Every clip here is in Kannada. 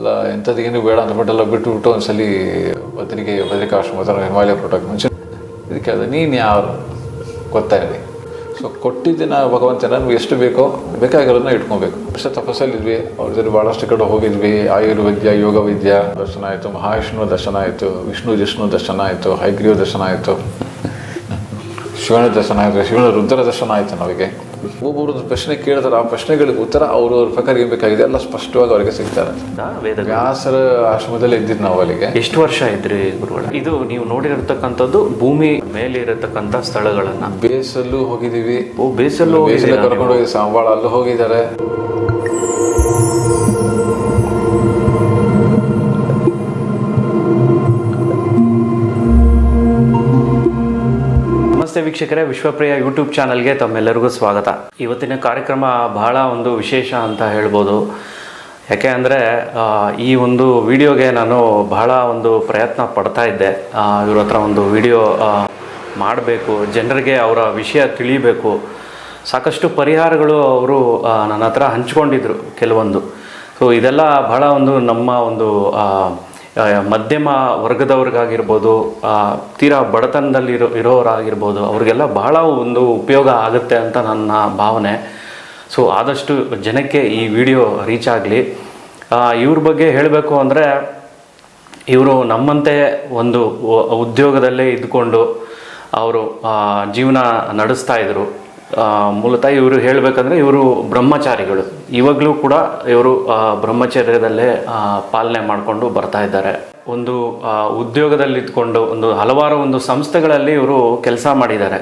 ಎಲ್ಲ ಎಂಥದ್ದೇನು ಬೇಡ ಅಂತ ಬಿಟ್ಟೆಲ್ಲ ಬಿಟ್ಟು ಬಿಟ್ಟು ಒಂದ್ಸಲಿ ಬದಲಿಗೆ ಬದರಿಕಾಶ್ರಮ ಆಶ್ರಮ ಹಿಮಾಲಯ ಪ್ರೊಟಕ್ಟ್ ಮುಂಚೆ. ಇದಕ್ಕೆ ಅದು ನೀನು ಯಾರು ಗೊತ್ತಾಗಲಿ ಸೊ ಕೊಟ್ಟಿದ್ದಿನ ಭಗವಂತ ನಮ್ಗೆ ಎಷ್ಟು ಬೇಕೋ ಬೇಕಾಗಿರೋದನ್ನ ಇಟ್ಕೊಬೇಕು. ಅಷ್ಟ ತಪಸ್ಸಲ್ಲಿದ್ವಿ ಅವ್ರ ಜೊತೆ ಭಾಳಷ್ಟು ಕಡೆ ಹೋಗಿದ್ವಿ. ಆಯುರ್ವೇದ್ಯ ಯೋಗ ವಿದ್ಯಾ ದರ್ಶನ ಆಯಿತು, ಮಹಾವಿಷ್ಣು ದರ್ಶನ ಆಯಿತು, ವಿಷ್ಣು, ಜಿಷ್ಣು ದರ್ಶನ ಆಯಿತು, ಹೈಗ್ರೀವ ದರ್ಶನ ಆಯಿತು, ಶಿವನ ದರ್ಶನ ಆಯಿತು, ಶಿವನ ರುದ್ರ ದರ್ಶನ ಆಯಿತು ನಮಗೆ. ಒಬ್ಬೊಬ್ರದ್ದು ಪ್ರಶ್ನೆ ಕೇಳಿದ್ರೆ ಆ ಪ್ರಶ್ನೆಗಳಿಗೆ ಉತ್ತರ ಅವರು ಅವ್ರ ಪ್ರಕಾರ ಏನ್ ಬೇಕಾಗಿದೆ ಎಲ್ಲ ಸ್ಪಷ್ಟವಾಗಿ ಅವರಿಗೆ ಸಿಗ್ತಾರೆ. ವ್ಯಾಸರ ಆಶ್ರಮದಲ್ಲಿ ಇದ್ದಿದ್ದು ನಾವು ಅಲ್ಲಿಗೆ. ಎಷ್ಟು ವರ್ಷ ಇದ್ರಿ ಗುರುಗಳ? ಇದು ನೀವು ನೋಡಿರತಕ್ಕಂಥದ್ದು ಭೂಮಿ ಮೇಲೆ ಇರತಕ್ಕಂಥ ಸ್ಥಳಗಳನ್ನ. ಬೇಸಲ್ಲೂ ಹೋಗಿದೀವಿ ಬೇಸಲ್ಲಿ ಕರ್ಕೊಂಡು ಹೋಗಿ ಸಾಂಬಾಳ ಅಲ್ಲೂ ಹೋಗಿದ್ದಾರೆ. ನಮಸ್ತೆ ವೀಕ್ಷಕರೇ, ವಿಶ್ವಪ್ರಿಯ ಯೂಟ್ಯೂಬ್ ಚಾನಲ್ಗೆ ತಮ್ಮೆಲ್ಲರಿಗೂ ಸ್ವಾಗತ. ಇವತ್ತಿನ ಕಾರ್ಯಕ್ರಮ ಬಹಳ ಒಂದು ವಿಶೇಷ ಅಂತ ಹೇಳ್ಬೋದು. ಯಾಕೆ ಅಂದರೆ ಈ ಒಂದು ವಿಡಿಯೋಗೆ ನಾನು ಬಹಳ ಒಂದು ಪ್ರಯತ್ನ ಪಡ್ತಾ ಇದ್ದೆ. ಇವ್ರ ಹತ್ರ ಒಂದು ವಿಡಿಯೋ ಮಾಡಬೇಕು, ಜನರಿಗೆ ಅವರ ವಿಷಯ ತಿಳಿಬೇಕು. ಸಾಕಷ್ಟು ಪರಿಹಾರಗಳು ಅವರು ನನ್ನ ಹತ್ರ ಹಂಚ್ಕೊಂಡಿದ್ರು ಕೆಲವೊಂದು. ಸೊ ಇದೆಲ್ಲ ಬಹಳ ಒಂದು ನಮ್ಮ ಒಂದು ಮಧ್ಯಮ ವರ್ಗದವ್ರಿಗಾಗಿರ್ಬೋದು ತೀರಾ ಬಡತನದಲ್ಲಿ ಇರೋ ಇರೋರಾಗಿರ್ಬೋದು ಅವ್ರಿಗೆಲ್ಲ ಬಹಳ ಒಂದು ಉಪಯೋಗ ಆಗುತ್ತೆ ಅಂತ ನನ್ನ ಭಾವನೆ. ಸೊ ಆದಷ್ಟು ಜನಕ್ಕೆ ಈ ವಿಡಿಯೋ ರೀಚ್ ಆಗಲಿ. ಇವ್ರ ಬಗ್ಗೆ ಹೇಳಬೇಕು ಅಂದರೆ ಇವರು ನಮ್ಮಂತೆ ಒಂದು ಉದ್ಯೋಗದಲ್ಲೇ ಇದ್ಕೊಂಡು ಅವರು ಜೀವನ ನಡೆಸ್ತಾ ಇದ್ರು. ಆ, ಮೂಲತಃ ಇವರು ಹೇಳಬೇಕಂದ್ರೆ ಇವರು ಬ್ರಹ್ಮಚಾರಿಗಳು. ಇವಾಗಲೂ ಕೂಡ ಇವರು ಬ್ರಹ್ಮಚರ್ಯದಲ್ಲೇ ಪಾಲನೆ ಮಾಡಿಕೊಂಡು ಬರ್ತಾ ಇದ್ದಾರೆ. ಒಂದು ಉದ್ಯೋಗದಲ್ಲಿ ಇದ್ಕೊಂಡು ಒಂದು ಹಲವಾರು ಒಂದು ಸಂಸ್ಥೆಗಳಲ್ಲಿ ಇವರು ಕೆಲಸ ಮಾಡಿದ್ದಾರೆ.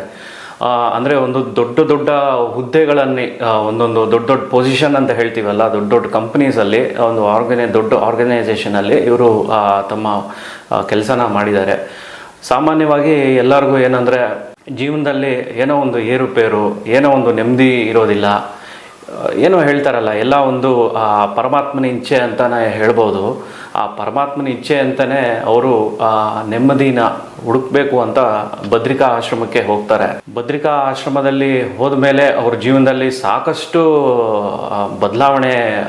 ಅಂದರೆ ಅಂದ್ರೆ ಒಂದು ದೊಡ್ಡ ದೊಡ್ಡ ಹುದ್ದೆಗಳಲ್ಲಿ ಒಂದೊಂದು ದೊಡ್ಡ ದೊಡ್ಡ ಪೊಸಿಷನ್ ಅಂತ ಹೇಳ್ತೀವಲ್ಲ, ದೊಡ್ಡ ದೊಡ್ಡ ಕಂಪ್ನೀಸಲ್ಲಿ ಒಂದು ಆರ್ಗನೈ ದೊಡ್ಡ ಆರ್ಗನೈಸೇಷನಲ್ಲಿ ಇವರು ತಮ್ಮ ಕೆಲಸನ ಮಾಡಿದ್ದಾರೆ. ಸಾಮಾನ್ಯವಾಗಿ ಎಲ್ಲರಿಗೂ ಏನಂದರೆ ಜೀವನದಲ್ಲಿ ಏನೋ ಒಂದು ಏರುಪೇರು, ಏನೋ ಒಂದು ನೆಮ್ಮದಿ ಇರೋದಿಲ್ಲ. ಏನೋ ಹೇಳ್ತಾರಲ್ಲ, ಎಲ್ಲ ಒಂದು, ಆ, ಪರಮಾತ್ಮನ ಇಚ್ಛೆ ಅಂತಲೇ ಹೇಳ್ಬೋದು. ಆ ಪರಮಾತ್ಮನ ಇಚ್ಛೆ ಅಂತಲೇ ಅವರು ನೆಮ್ಮದಿನ ಹುಡುಕ್ಬೇಕು ಅಂತ ಬದ್ರಿಕಾ ಆಶ್ರಮಕ್ಕೆ ಹೋಗ್ತಾರೆ. ಬದ್ರಿಕಾ ಆಶ್ರಮದಲ್ಲಿ ಹೋದ ಮೇಲೆ ಅವ್ರ ಜೀವನದಲ್ಲಿ ಸಾಕಷ್ಟು ಬದಲಾವಣೆ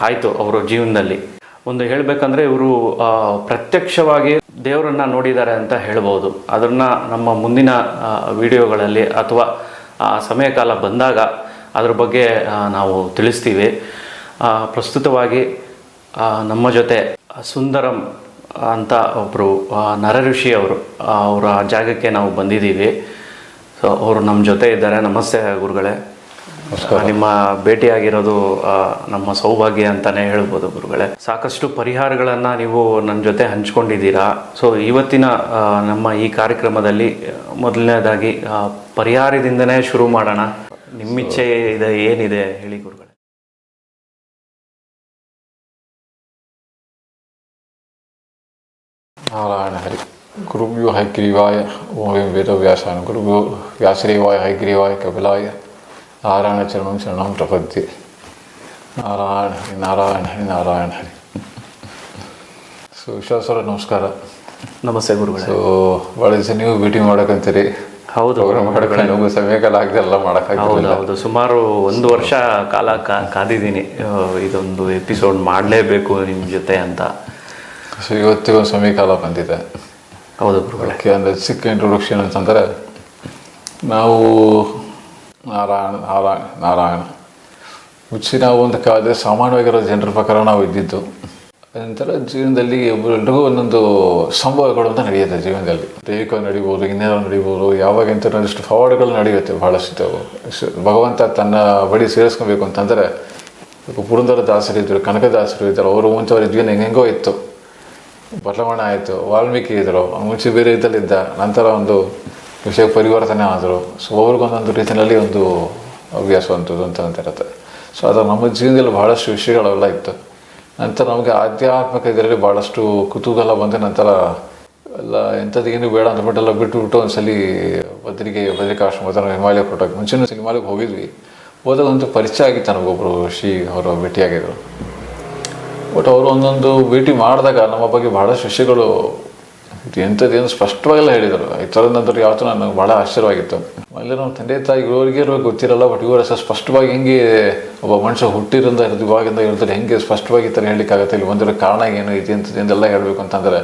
ಆಯಿತು ಅವರ ಜೀವನದಲ್ಲಿ. ಒಂದು ಹೇಳಬೇಕಂದ್ರೆ ಇವರು ಪ್ರತ್ಯಕ್ಷವಾಗಿ ದೇವರನ್ನ ನೋಡಿದ್ದಾರೆ ಅಂತ ಹೇಳ್ಬೋದು. ಅದನ್ನು ನಮ್ಮ ಮುಂದಿನ ವಿಡಿಯೋಗಳಲ್ಲಿ ಅಥವಾ ಸಮಯ ಕಾಲ ಬಂದಾಗ ಅದ್ರ ಬಗ್ಗೆ ನಾವು ತಿಳಿಸ್ತೀವಿ. ಪ್ರಸ್ತುತವಾಗಿ ನಮ್ಮ ಜೊತೆ ಸುಂದರಂ ಅಂತ ಒಬ್ಬರು ನರಋಷಿ ಅವರು ಅವರ ಜಾಗಕ್ಕೆ ನಾವು ಬಂದಿದ್ದೀವಿ. ಸೊ ಅವರು ನಮ್ಮ ಜೊತೆ ಇದ್ದಾರೆ. ನಮಸ್ತೆ ಗುರುಗಳೇ. ನಿಮ್ಮ ಭೇಟಿಯಾಗಿರೋದು ನಮ್ಮ ಸೌಭಾಗ್ಯ ಅಂತಾನೆ ಹೇಳ್ಬೋದು ಗುರುಗಳೇ. ಸಾಕಷ್ಟು ಪರಿಹಾರಗಳನ್ನ ನೀವು ನನ್ನ ಜೊತೆ ಹಂಚ್ಕೊಂಡಿದ್ದೀರಾ. ಸೊ ಇವತ್ತಿನ ನಮ್ಮ ಈ ಕಾರ್ಯಕ್ರಮದಲ್ಲಿ ಮೊದಲನೇದಾಗಿ ಪರಿಹಾರದಿಂದನೇ ಶುರು ಮಾಡೋಣ. ನಿಮ್ಮಿಚ್ಛೆ ಇದೆ ಏನಿದೆ ಹೇಳಿ ಗುರುಗಳೇ. ನಾರಾಯಣ ಹರಿ. ಗುರುಭ್ಯೋ ಹೈಗ್ರೀವಾಯ ಓಂ ವೇದವ್ಯಾಸಾನ ಗುರುಭ್ಯೋ ವ್ಯಾಸರೇವಾಯ ಹೈಗ್ರೀವಾಯ ಕಪಿಲಾಯ. ನಾರಾಯಣ ಚರಣಂ ಶರಣಂ ಪ್ರಪದ್ಯೆ. ನಾರಾಯಣ ಹರಿ ನಾರಾಯಣ ಹರಿ ನಾರಾಯಣ ಹರಿ. ಸೊ ವಿಶ್ವಾಸರ ನಮಸ್ಕಾರ. ನಮಸ್ತೆ ಗುರು ಸೊ ಭಾಳ ದಿವಸ ನೀವು ಭೇಟಿ ಮಾಡಕಂತೀರಿ. ಹೌದು ನಮಗೂ ಸಮಯ ಕಾಲ ಆಗದೆ ಎಲ್ಲ ಹೌದು ಮಾಡೋಕ್ಕಾಗಿಲ್ಲ ಹೌದು. ಸುಮಾರು ಒಂದು ವರ್ಷ ಕಾಲ ಕಾದಿದ್ದೀನಿ ಇದೊಂದು ಎಪಿಸೋಡ್ ಮಾಡಲೇಬೇಕು ನಿಮ್ಮ ಜೊತೆ ಅಂತ. ಸೊ ಇವತ್ತಿಗೂ ಸಮಯಕಾಲ ಸಮಯ ಕಾಲ ಬಂದಿದೆ ಹೌದು ಅಂದರೆ ಸಿಕ್ಕ ಇಂಟ್ರೊಡಕ್ಷನ್ ಅಂತಂದರೆ ನಾವು ನಾರಾಯಣ ನಾರಾಯಣ ನಾರಾಯಣ. ಹುಚ್ಚಿ ನಾವು ಒಂದು ಕಾಲದಲ್ಲಿ ಸಾಮಾನ್ಯವಾಗಿರೋ ಜನರ ಪ್ರಕಾರ ನಾವು ಇದ್ದಿದ್ದು ನಂತರ ಜೀವನದಲ್ಲಿ ಒಬ್ಬರೆಲ್ರಿಗೂ ಒಂದೊಂದು ಸಂಭವಗಳು ಅಂತ ನಡೆಯುತ್ತೆ ಜೀವನದಲ್ಲಿ. ದೈವಿಕ ನಡೀಬೋದು ಇನ್ನೇನೋ ನಡೀಬೋದು, ಯಾವಾಗ ಅಂತ ಒಂದಿಷ್ಟು ಫಾರ್ವರ್ಡ್ಗಳು ನಡೆಯುತ್ತೆ ಭಾಳಷ್ಟು ಭಗವಂತ ತನ್ನ ಬಳಿ ಸೇರಿಸ್ಕೊಬೇಕು ಅಂತಂದರೆ ಪುರಂದರ ದಾಸರು ಇದ್ದರು ಕನಕದಾಸರು ಇದ್ದರು ಅವರು ಮುಂಚೆ ಅವ್ರ ಜೀವನ ಹೆಂಗೆಂಗೋ ಇತ್ತು. ಬದಲಾವಣೆ ಆಯಿತು, ವಾಲ್ಮೀಕಿ ಇದ್ದರು ಮುಂಚೆ ಬೇರೆ ಇದ್ದಲ್ಲಿದ್ದ ನಂತರ ಒಂದು ವಿಷಯ ಪರಿವರ್ತನೆ ಆದರು ಸೊ ಒಬ್ರಿಗೊಂದೊಂದು ರೀತಿಯಲ್ಲಿ ಒಂದು ಹವ್ಯಾಸವಂಥದ್ದು ಅಂತ ಅಂತ ಇರುತ್ತೆ. ಸೊ ಅದು ನಮ್ಮ ಜೀವನದಲ್ಲಿ ಭಾಳಷ್ಟು ವಿಷಯಗಳೆಲ್ಲ ಇತ್ತು. ನಂತರ ನಮಗೆ ಆಧ್ಯಾತ್ಮಿಕ ಇದರಲ್ಲಿ ಭಾಳಷ್ಟು ಕುತೂಹಲ ಬಂದ ನಂತರ ಎಲ್ಲ ಎಂಥದ್ದೇನು ಬೇಡ ಅಂತ ಬಿಟ್ಟೆಲ್ಲ ಬಿಟ್ಟು ಬಿಟ್ಟು ಒಂದ್ಸಲಿ ಬದ್ರಿಗೆ ಬದ್ರಿಕಾಶ್ರಮ ಹಿಮಾಲಯ ಕೊಟ್ಟಾಗ ಮುಂಚೆನೂ ಹಿಮಾಲಯಕ್ಕೆ ಹೋಗಿದ್ವಿ. ಹೋದಾಗ ಒಂದು ಪರಿಚಯ ಆಗಿತ್ತು ನನಗೊಬ್ಬರು ಶ್ರೀ ಅವರು ಭೇಟಿಯಾಗಿದ್ದರು ಬಟ್ ಅವರು ಒಂದೊಂದು ಭೇಟಿ ಮಾಡಿದಾಗ ನಮ್ಮ ಬಗ್ಗೆ ಭಾಳಷ್ಟು ವಿಷಯಗಳು ಎಂಥದ್ದೇನು ಸ್ಪಷ್ಟವಾಗೆಲ್ಲ ಹೇಳಿದರು. ಈ ಥರದ ನಂತರ ಯಾವತ್ತೂ ನನಗೆ ಭಾಳ ಆಶ್ಚರ್ಯವಾಗಿತ್ತು. ಅಲ್ಲಿ ನಮ್ಮ ತಂದೆ ತಾಯಿ ಇವರಿಗೆ ಇರೋ ಗೊತ್ತಿರಲ್ಲ ಬಟ್ ಇವರು ಅಷ್ಟು ಸ್ಪಷ್ಟವಾಗಿ ಹೆಂಗೆ ಒಬ್ಬ ಮನುಷ್ಯ ಹುಟ್ಟಿರಿಂದ ಇವಾಗಿಂದ ಹೇಳ್ತಾರೆ, ಹೆಂಗೆ ಸ್ಪಷ್ಟವಾಗಿ ಈ ಥರ ಹೇಳಲಿಕ್ಕಾಗತ್ತೆ, ಇಲ್ಲಿ ಒಂದಿರೋ ಕಾರಣ ಏನು ಇದೆ ಅಂತದೆಲ್ಲ ಹೇಳಬೇಕು ಅಂತಂದರೆ,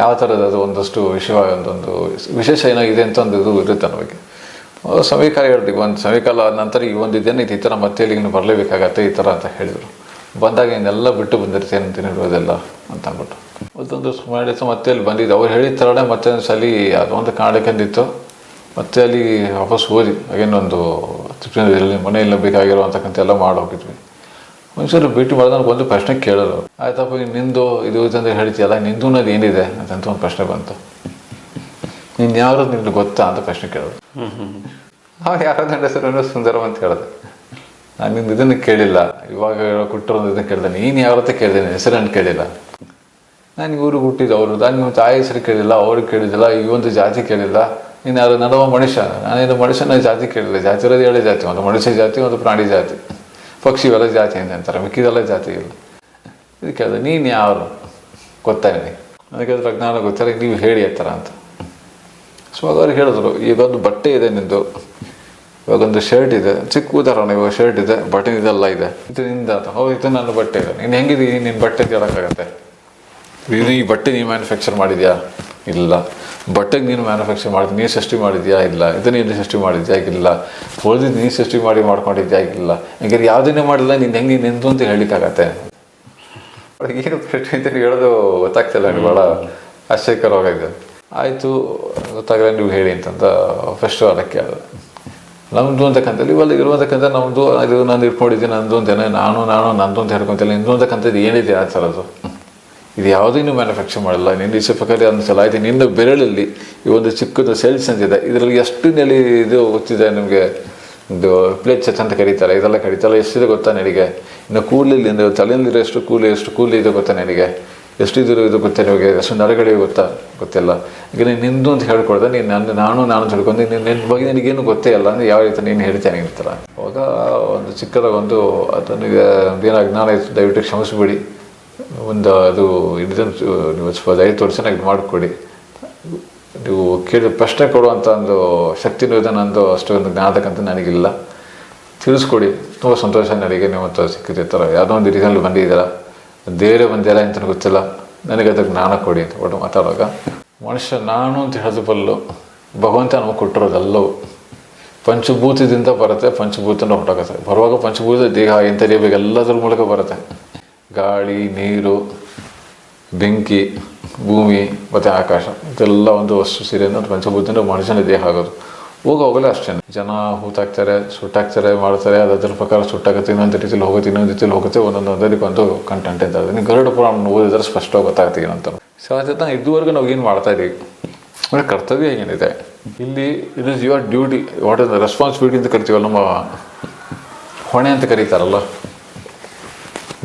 ಯಾವ ಥರದ ಅದು ಒಂದಷ್ಟು ವಿಷಯ, ಒಂದೊಂದು ವಿಶೇಷ ಏನಾಗಿದೆ ಅಂತ ಒಂದು ಇದು ಇರುತ್ತೆ ನಮಗೆ ಸಮೀಕಾಲ ಹೇಳ್ತೀವಿ ಒಂದು ಸಮೀಕಾಲ ಆದ ನಂತರ ಈ ಒಂದು ಇದೇನು ಇದು ಈ ಥರ ಮತ್ತೆ ಇಲ್ಲಿಗೆ ಬರಲೇಬೇಕಾಗತ್ತೆ, ಈ ಥರ ಅಂತ ಹೇಳಿದರು. ಬಂದಾಗ ಇನ್ನೆಲ್ಲ ಬಿಟ್ಟು ಬಂದಿರ್ತೇನೆ ಅಂತ ಹೇಳೋದೆಲ್ಲ ಅಂತ ಅಂದ್ಬಿಟ್ಟು. ಮತ್ತೊಂದು ಮಾಡಿ ಮತ್ತೆ ಅಲ್ಲಿ ಬಂದಿದ್ದೆ. ಅವ್ರು ಹೇಳಿದ ಥರನೇ ಮತ್ತೆ ಒಂದು ಸಲ ಅದೊಂದು ಕಾರಣಕ್ಕೆಂದಿತ್ತು ಮತ್ತೆ ಅಲ್ಲಿ ವಾಪಸ್ ಓದಿ ಹಾಗೇನೊಂದು ತೃಪ್ತಿ ಮನೆಯಲ್ಲಿ ಬೇಕಾಗಿರೋ ಅಂತಕ್ಕಂಥ ಎಲ್ಲ ಮಾಡಿ ಹೋಗಿದ್ವಿ. ಮನುಷ್ಯರು ಭೇಟಿ ಮಾಡಿದಾಗ ಒಂದು ಪ್ರಶ್ನೆ ಕೇಳೋರು. ಆಯ್ತಪ್ಪ ಈಗ ನಿಂದು ಇದು ಅಂತ ಹೇಳ್ತೀಯಲ್ಲ ನಿಂದು ಅನ್ನೋದು ಏನಿದೆ ಅಂತಂತ ಒಂದು ಪ್ರಶ್ನೆ ಬಂತು. ನೀನು ಯಾರು ನಿಮ್ಗೆ ಗೊತ್ತಾ ಅಂತ ಪ್ರಶ್ನೆ ಕೇಳೋದು ಅವ ಯಾರು ನನ್ನ ಹೆಸರು ಸುಂದರ ಅಂತ ಹೇಳಿದೆ ನಾನು ನಿಂದು ಇದನ್ನು ಕೇಳಿಲ್ಲ. ಇವಾಗ ಕೊಟ್ಟರು ಇದನ್ನು ಕೇಳಿದೆ. ನೀನು ಯಾರು ಅಂತ ಕೇಳಿದೆ? ಹೆಸರು ಅಂತ ಕೇಳಿಲ್ಲ. ನಾನು ಇವ್ರಿಗೆ ಹುಟ್ಟಿದ್ದು ಅವರು. ನಾನು ನಿಮ್ಮ ತಾಯಿ ಹೆಸರು ಕೇಳಿಲ್ಲ ಅವ್ರಿಗೆ ಕೇಳಿದಿಲ್ಲ ಈ ಜಾತಿ ಕೇಳಿಲ್ಲ. ಇನ್ನು ಯಾರು? ನಡುವ ಮನುಷ್ಯ. ನಾನೇನು ಮನುಷ್ಯನ ಜಾತಿ ಕೇಳಿಲ್ಲ. ಜಾತಿ ಇರೋದು ಹೇಳೇ ಜಾತಿ, ಒಂದು ಮನುಷ್ಯ ಜಾತಿ, ಒಂದು ಪ್ರಾಣಿ ಜಾತಿ. ಪಕ್ಷಿ ಇವೆಲ್ಲ ಜಾತಿ ಅಂತ ಅಂತಾರೆ. ಮಿಕ್ಕಿದೆಲ್ಲ ಜಾತಿ ಇಲ್ಲ. ಇದು ಕೇಳಿದೆ ನೀನು ಯಾರು? ಗೊತ್ತಾಗಿದೆ ನಿನಗೆ? ಅದ್ರ ಅಜ್ಞಾನ ಗೊತ್ತಿಲ್ಲ ನೀವು ಹೇಳಿ ಎತ್ತರ ಅಂತ. ಸೊ ಆಗ ಅವ್ರು ಹೇಳಿದ್ರು ಈಗೊಂದು ಬಟ್ಟೆ ಇದೆ ನಿಂದು. ಇವಾಗೊಂದು ಶರ್ಟ್ ಇದೆ. ಚಿಕ್ಕ ಉದಾಹರಣೆ, ಇವಾಗ ಶರ್ಟ್ ಇದೆ ಬಟನ್ ಇದೆಲ್ಲ ಇದೆ. ಇದು ನಿಂದ ಓ ಇದು ನನ್ನ ಬಟ್ಟೆ ಇದೆ. ನೀನು ಹೆಂಗಿದೀನಿ ನಿನ್ನ ಬಟ್ಟೆ ಹೇಳೋಕ್ಕಾಗತ್ತೆ ಇದು ಈ ಬಟ್ಟೆ ನೀವು ಮ್ಯಾನುಫ್ಯಾಕ್ಚರ್ ಮಾಡಿದ್ಯಾ? ಇಲ್ಲ. ಬಟ್ಟೆಗೆ ನೀನು ಮ್ಯಾನುಫ್ಯಾಕ್ಚರ್ ಮಾಡಿದ್ದು ನೀನು ಸೃಷ್ಟಿ ಮಾಡಿದ್ಯಾ? ಇಲ್ಲ. ಇದು ನೀನು ಸೃಷ್ಟಿ ಮಾಡಿದ್ಯಾ? ಇಲ್ಲ. ಉಳಿದಿದ್ದು ನೀನು ಸೃಷ್ಟಿ ಮಾಡಿ ಮಾಡ್ಕೊಂಡಿದ್ಯಾ? ಇಲ್ಲ. ಹಂಗಾರೆ ಯಾವುದನ್ನೇ ಮಾಡಿಲ್ಲ? ನೀನು ಹೆಂಗೆ ನಿಂತು ಅಂತ ಹೇಳಲಿಕ್ಕಾಗತ್ತೆ. ಅವ್ರಿಗೆ ಏನು ಪ್ರಶ್ನೆ ಅಂತ ಹೇಳೋದು ಗೊತ್ತಾಗ್ತಿಲ್ಲ ನನಗೆ ಭಾಳ ಆಶ್ಚರ್ಯಕರವಾಗಿದೆ. ಆಯಿತು ಗೊತ್ತಾಗಲ್ಲ ನೀವು ಹೇಳಿ ಅಂತಂದ ಫಸ್ಟ್ ಅದಕ್ಕೆ ಅದು ನಮ್ಮದು ಅಂತಕ್ಕಂಥದ್ದು ಇವಾಗ ಇರುವಂತಕ್ಕಂಥ ನಮ್ಮದು ಇದು ನಾನು ಇಟ್ಕೊಂಡಿದ್ದೀನಿ ನಂದು ಅಂತೇನೆ ನಾನು ನಾನು, ನಂದು ಅಂತ ಹೇಳ್ಕೊತಿಲ್ಲ, ನಿಂದು ಅಂತಕ್ಕಂಥದ್ದು ಏನಿದೆ ಆ ಥರದ್ದು. ಇದು ಯಾವುದೇ ನೀವು ಮ್ಯಾನುಫ್ಯಾಕ್ಚರ್ ಮಾಡಲ್ಲ. ನಿನ್ನ ಇಷ್ಟ ಪ್ರಕಾರ ಒಂದು ಸಲ ನಿನ್ನ ಬೆರಳಲ್ಲಿ ಈ ಒಂದು ಚಿಕ್ಕದು ಸೆಲ್ಸ್ ಅಂತಿದೆ ಇದರಲ್ಲಿ ಎಷ್ಟು ನೆಲೆ ಇದು ಗೊತ್ತಿದೆ ನಿಮಗೆ? ಇದು ಪ್ಲೇಚಸ್ ಅಂತ ಕರೀತಾರೆ. ಇದೆಲ್ಲ ಕರೀತಾರೆ. ಎಷ್ಟಿದೆ ಗೊತ್ತಾ ನಿನಗೆ? ಇನ್ನು ಕೂಲಲ್ಲಿ ಅಂದರೆ ತಲೆಯಲ್ಲಿರೋ ಎಷ್ಟು ಕೂಲಿ ಎಷ್ಟು ಕೂಲಿ ಇದೆ ಗೊತ್ತಾ ನಿನಗೆ? ಎಷ್ಟು ಇದು ಗೊತ್ತಾ ನಿಮಗೆ? ಎಷ್ಟು ನರಗಳಿಗೆ ಗೊತ್ತಾ? ಗೊತ್ತಿಲ್ಲ. ಈಗ ನೀನು ನಿಂದು ಅಂತ ಹೇಳ್ಕೊಡ್ದೆ ನೀನು ನನ್ನ, ನಾನು ನಾನು ಅಂತ ಹೇಳ್ಕೊಂಡು ನಿನ್ನ ಬಗ್ಗೆ ನಿನಗೇನು ಗೊತ್ತೇ ಇಲ್ಲ. ಅಂದರೆ ಯಾವ ರೀತಿ ನೀನು ಹೇಳ್ತೇನೆ ಇರ್ತಾರೆ ಅವಾಗ ಒಂದು ಚಿಕ್ಕದಾಗ ಒಂದು ಅದನಿಗೆ ಏನಾಗ ಇತ್ತು ದಯವಿಟ್ಟು ಕ್ಷಮಿಸ್ಬಿಡಿ. ಒಂದು ಅದು ಇದನ್ನು ನೀವು ಸ್ವಲ್ಪ ದಯ ತೋರಿಸಿ ಇದು ಮಾಡಿಕೊಡಿ. ನೀವು ಕೇಳಿ ಪ್ರಶ್ನೆ ಕೊಡುವಂಥ ಒಂದು ಶಕ್ತಿನೂ ಇದೆ ನಂದು ಅಷ್ಟೊಂದು ಜ್ಞಾನದಕ್ಕಂತ ನನಗಿಲ್ಲ. ತಿಳಿಸ್ಕೊಡಿ. ತುಂಬ ಸಂತೋಷ ನನಗೆ ನೀವು ಅಂತ ಸಿಕ್ಕಿದೆ ಥರ. ಯಾವುದೋ ಒಂದು ರೀತಿಯಲ್ಲಿ ಬಂದಿದ್ದೀರಾ ದೇವರೇ ಬಂದಿಲ್ಲ ಅಂತ ಗೊತ್ತಿಲ್ಲ. ನನಗೆ ಅದಕ್ಕೆ ಜ್ಞಾನ ಕೊಡಿ ಅಂತ ಒಟ್ಟು ಮಾತಾಡುವಾಗ. ಮನುಷ್ಯ ನಾನು ಅಂತ ಹೇಳಿದ ಬಲ್ಲು ಭಗವಂತ ನಮಗೆ ಕೊಟ್ಟಿರೋದೆಲ್ಲವು ಪಂಚಭೂತದಿಂದ ಬರುತ್ತೆ ಪಂಚಭೂತನ ಹೊರಟೋಗುತ್ತೆ. ಬರುವಾಗ ಪಂಚಭೂತ ದೇಹ ಎಲ್ಲದರ ಎಲ್ಲದ್ರ ಮೂಲಕ ಬರುತ್ತೆ. ಗಾಳಿ, ನೀರು, ಬೆಂಕಿ, ಭೂಮಿ ಮತ್ತು ಆಕಾಶ, ಇದೆಲ್ಲ ಒಂದು ವಸ್ತು ಸೀರೆಯನ್ನು ಪಂಚಭೂತದಿಂದ ಮನುಷ್ಯನ ದೇಹ ಆಗೋದು. ಹೋಗ ಹೋಗಲೇ ಅಷ್ಟೇ. ಜನ ಹೂತಾಕ್ತಾರೆ, ಸುಟ್ಟಾಕ್ತಾರೆ, ಮಾಡ್ತಾರೆ, ಅದು ಅದ್ರ ಪ್ರಕಾರ ಸುಟ್ಟಾಗುತ್ತೆ, ಇನ್ನೊಂದು ರೀತಿಯಲ್ಲಿ ಹೋಗುತ್ತೆ, ಇನ್ನೊಂದು ರೀತಿಯಲ್ಲಿ ಹೋಗುತ್ತೆ, ಒಂದೊಂದು ಒಂದರಿಗೆ ಒಂದು ಕಂಟೆಂಟ್ ಅಂತ ನೀವು ಗರುಡ ಪುರಾಣ ಓದಿದ್ರೆ ಸ್ಪಷ್ಟವಾಗಿ ಗೊತ್ತಾಗುತ್ತೆ ಏನಂತ. ಸಹಜ ಇದುವರೆಗೂ ನಾವು ಏನು ಮಾಡ್ತಾ ಇದೀವಿ? ಅಂದರೆ ಕರ್ತವ್ಯ ಏನಿದೆ? ಇಲ್ಲಿ it is your duty what is responsibility ಅಂತ ಕರಿತೀವಲ್ಲ, ನಮ್ಮ ಹೊಣೆ ಅಂತ ಕರೀತಾರಲ್ಲ?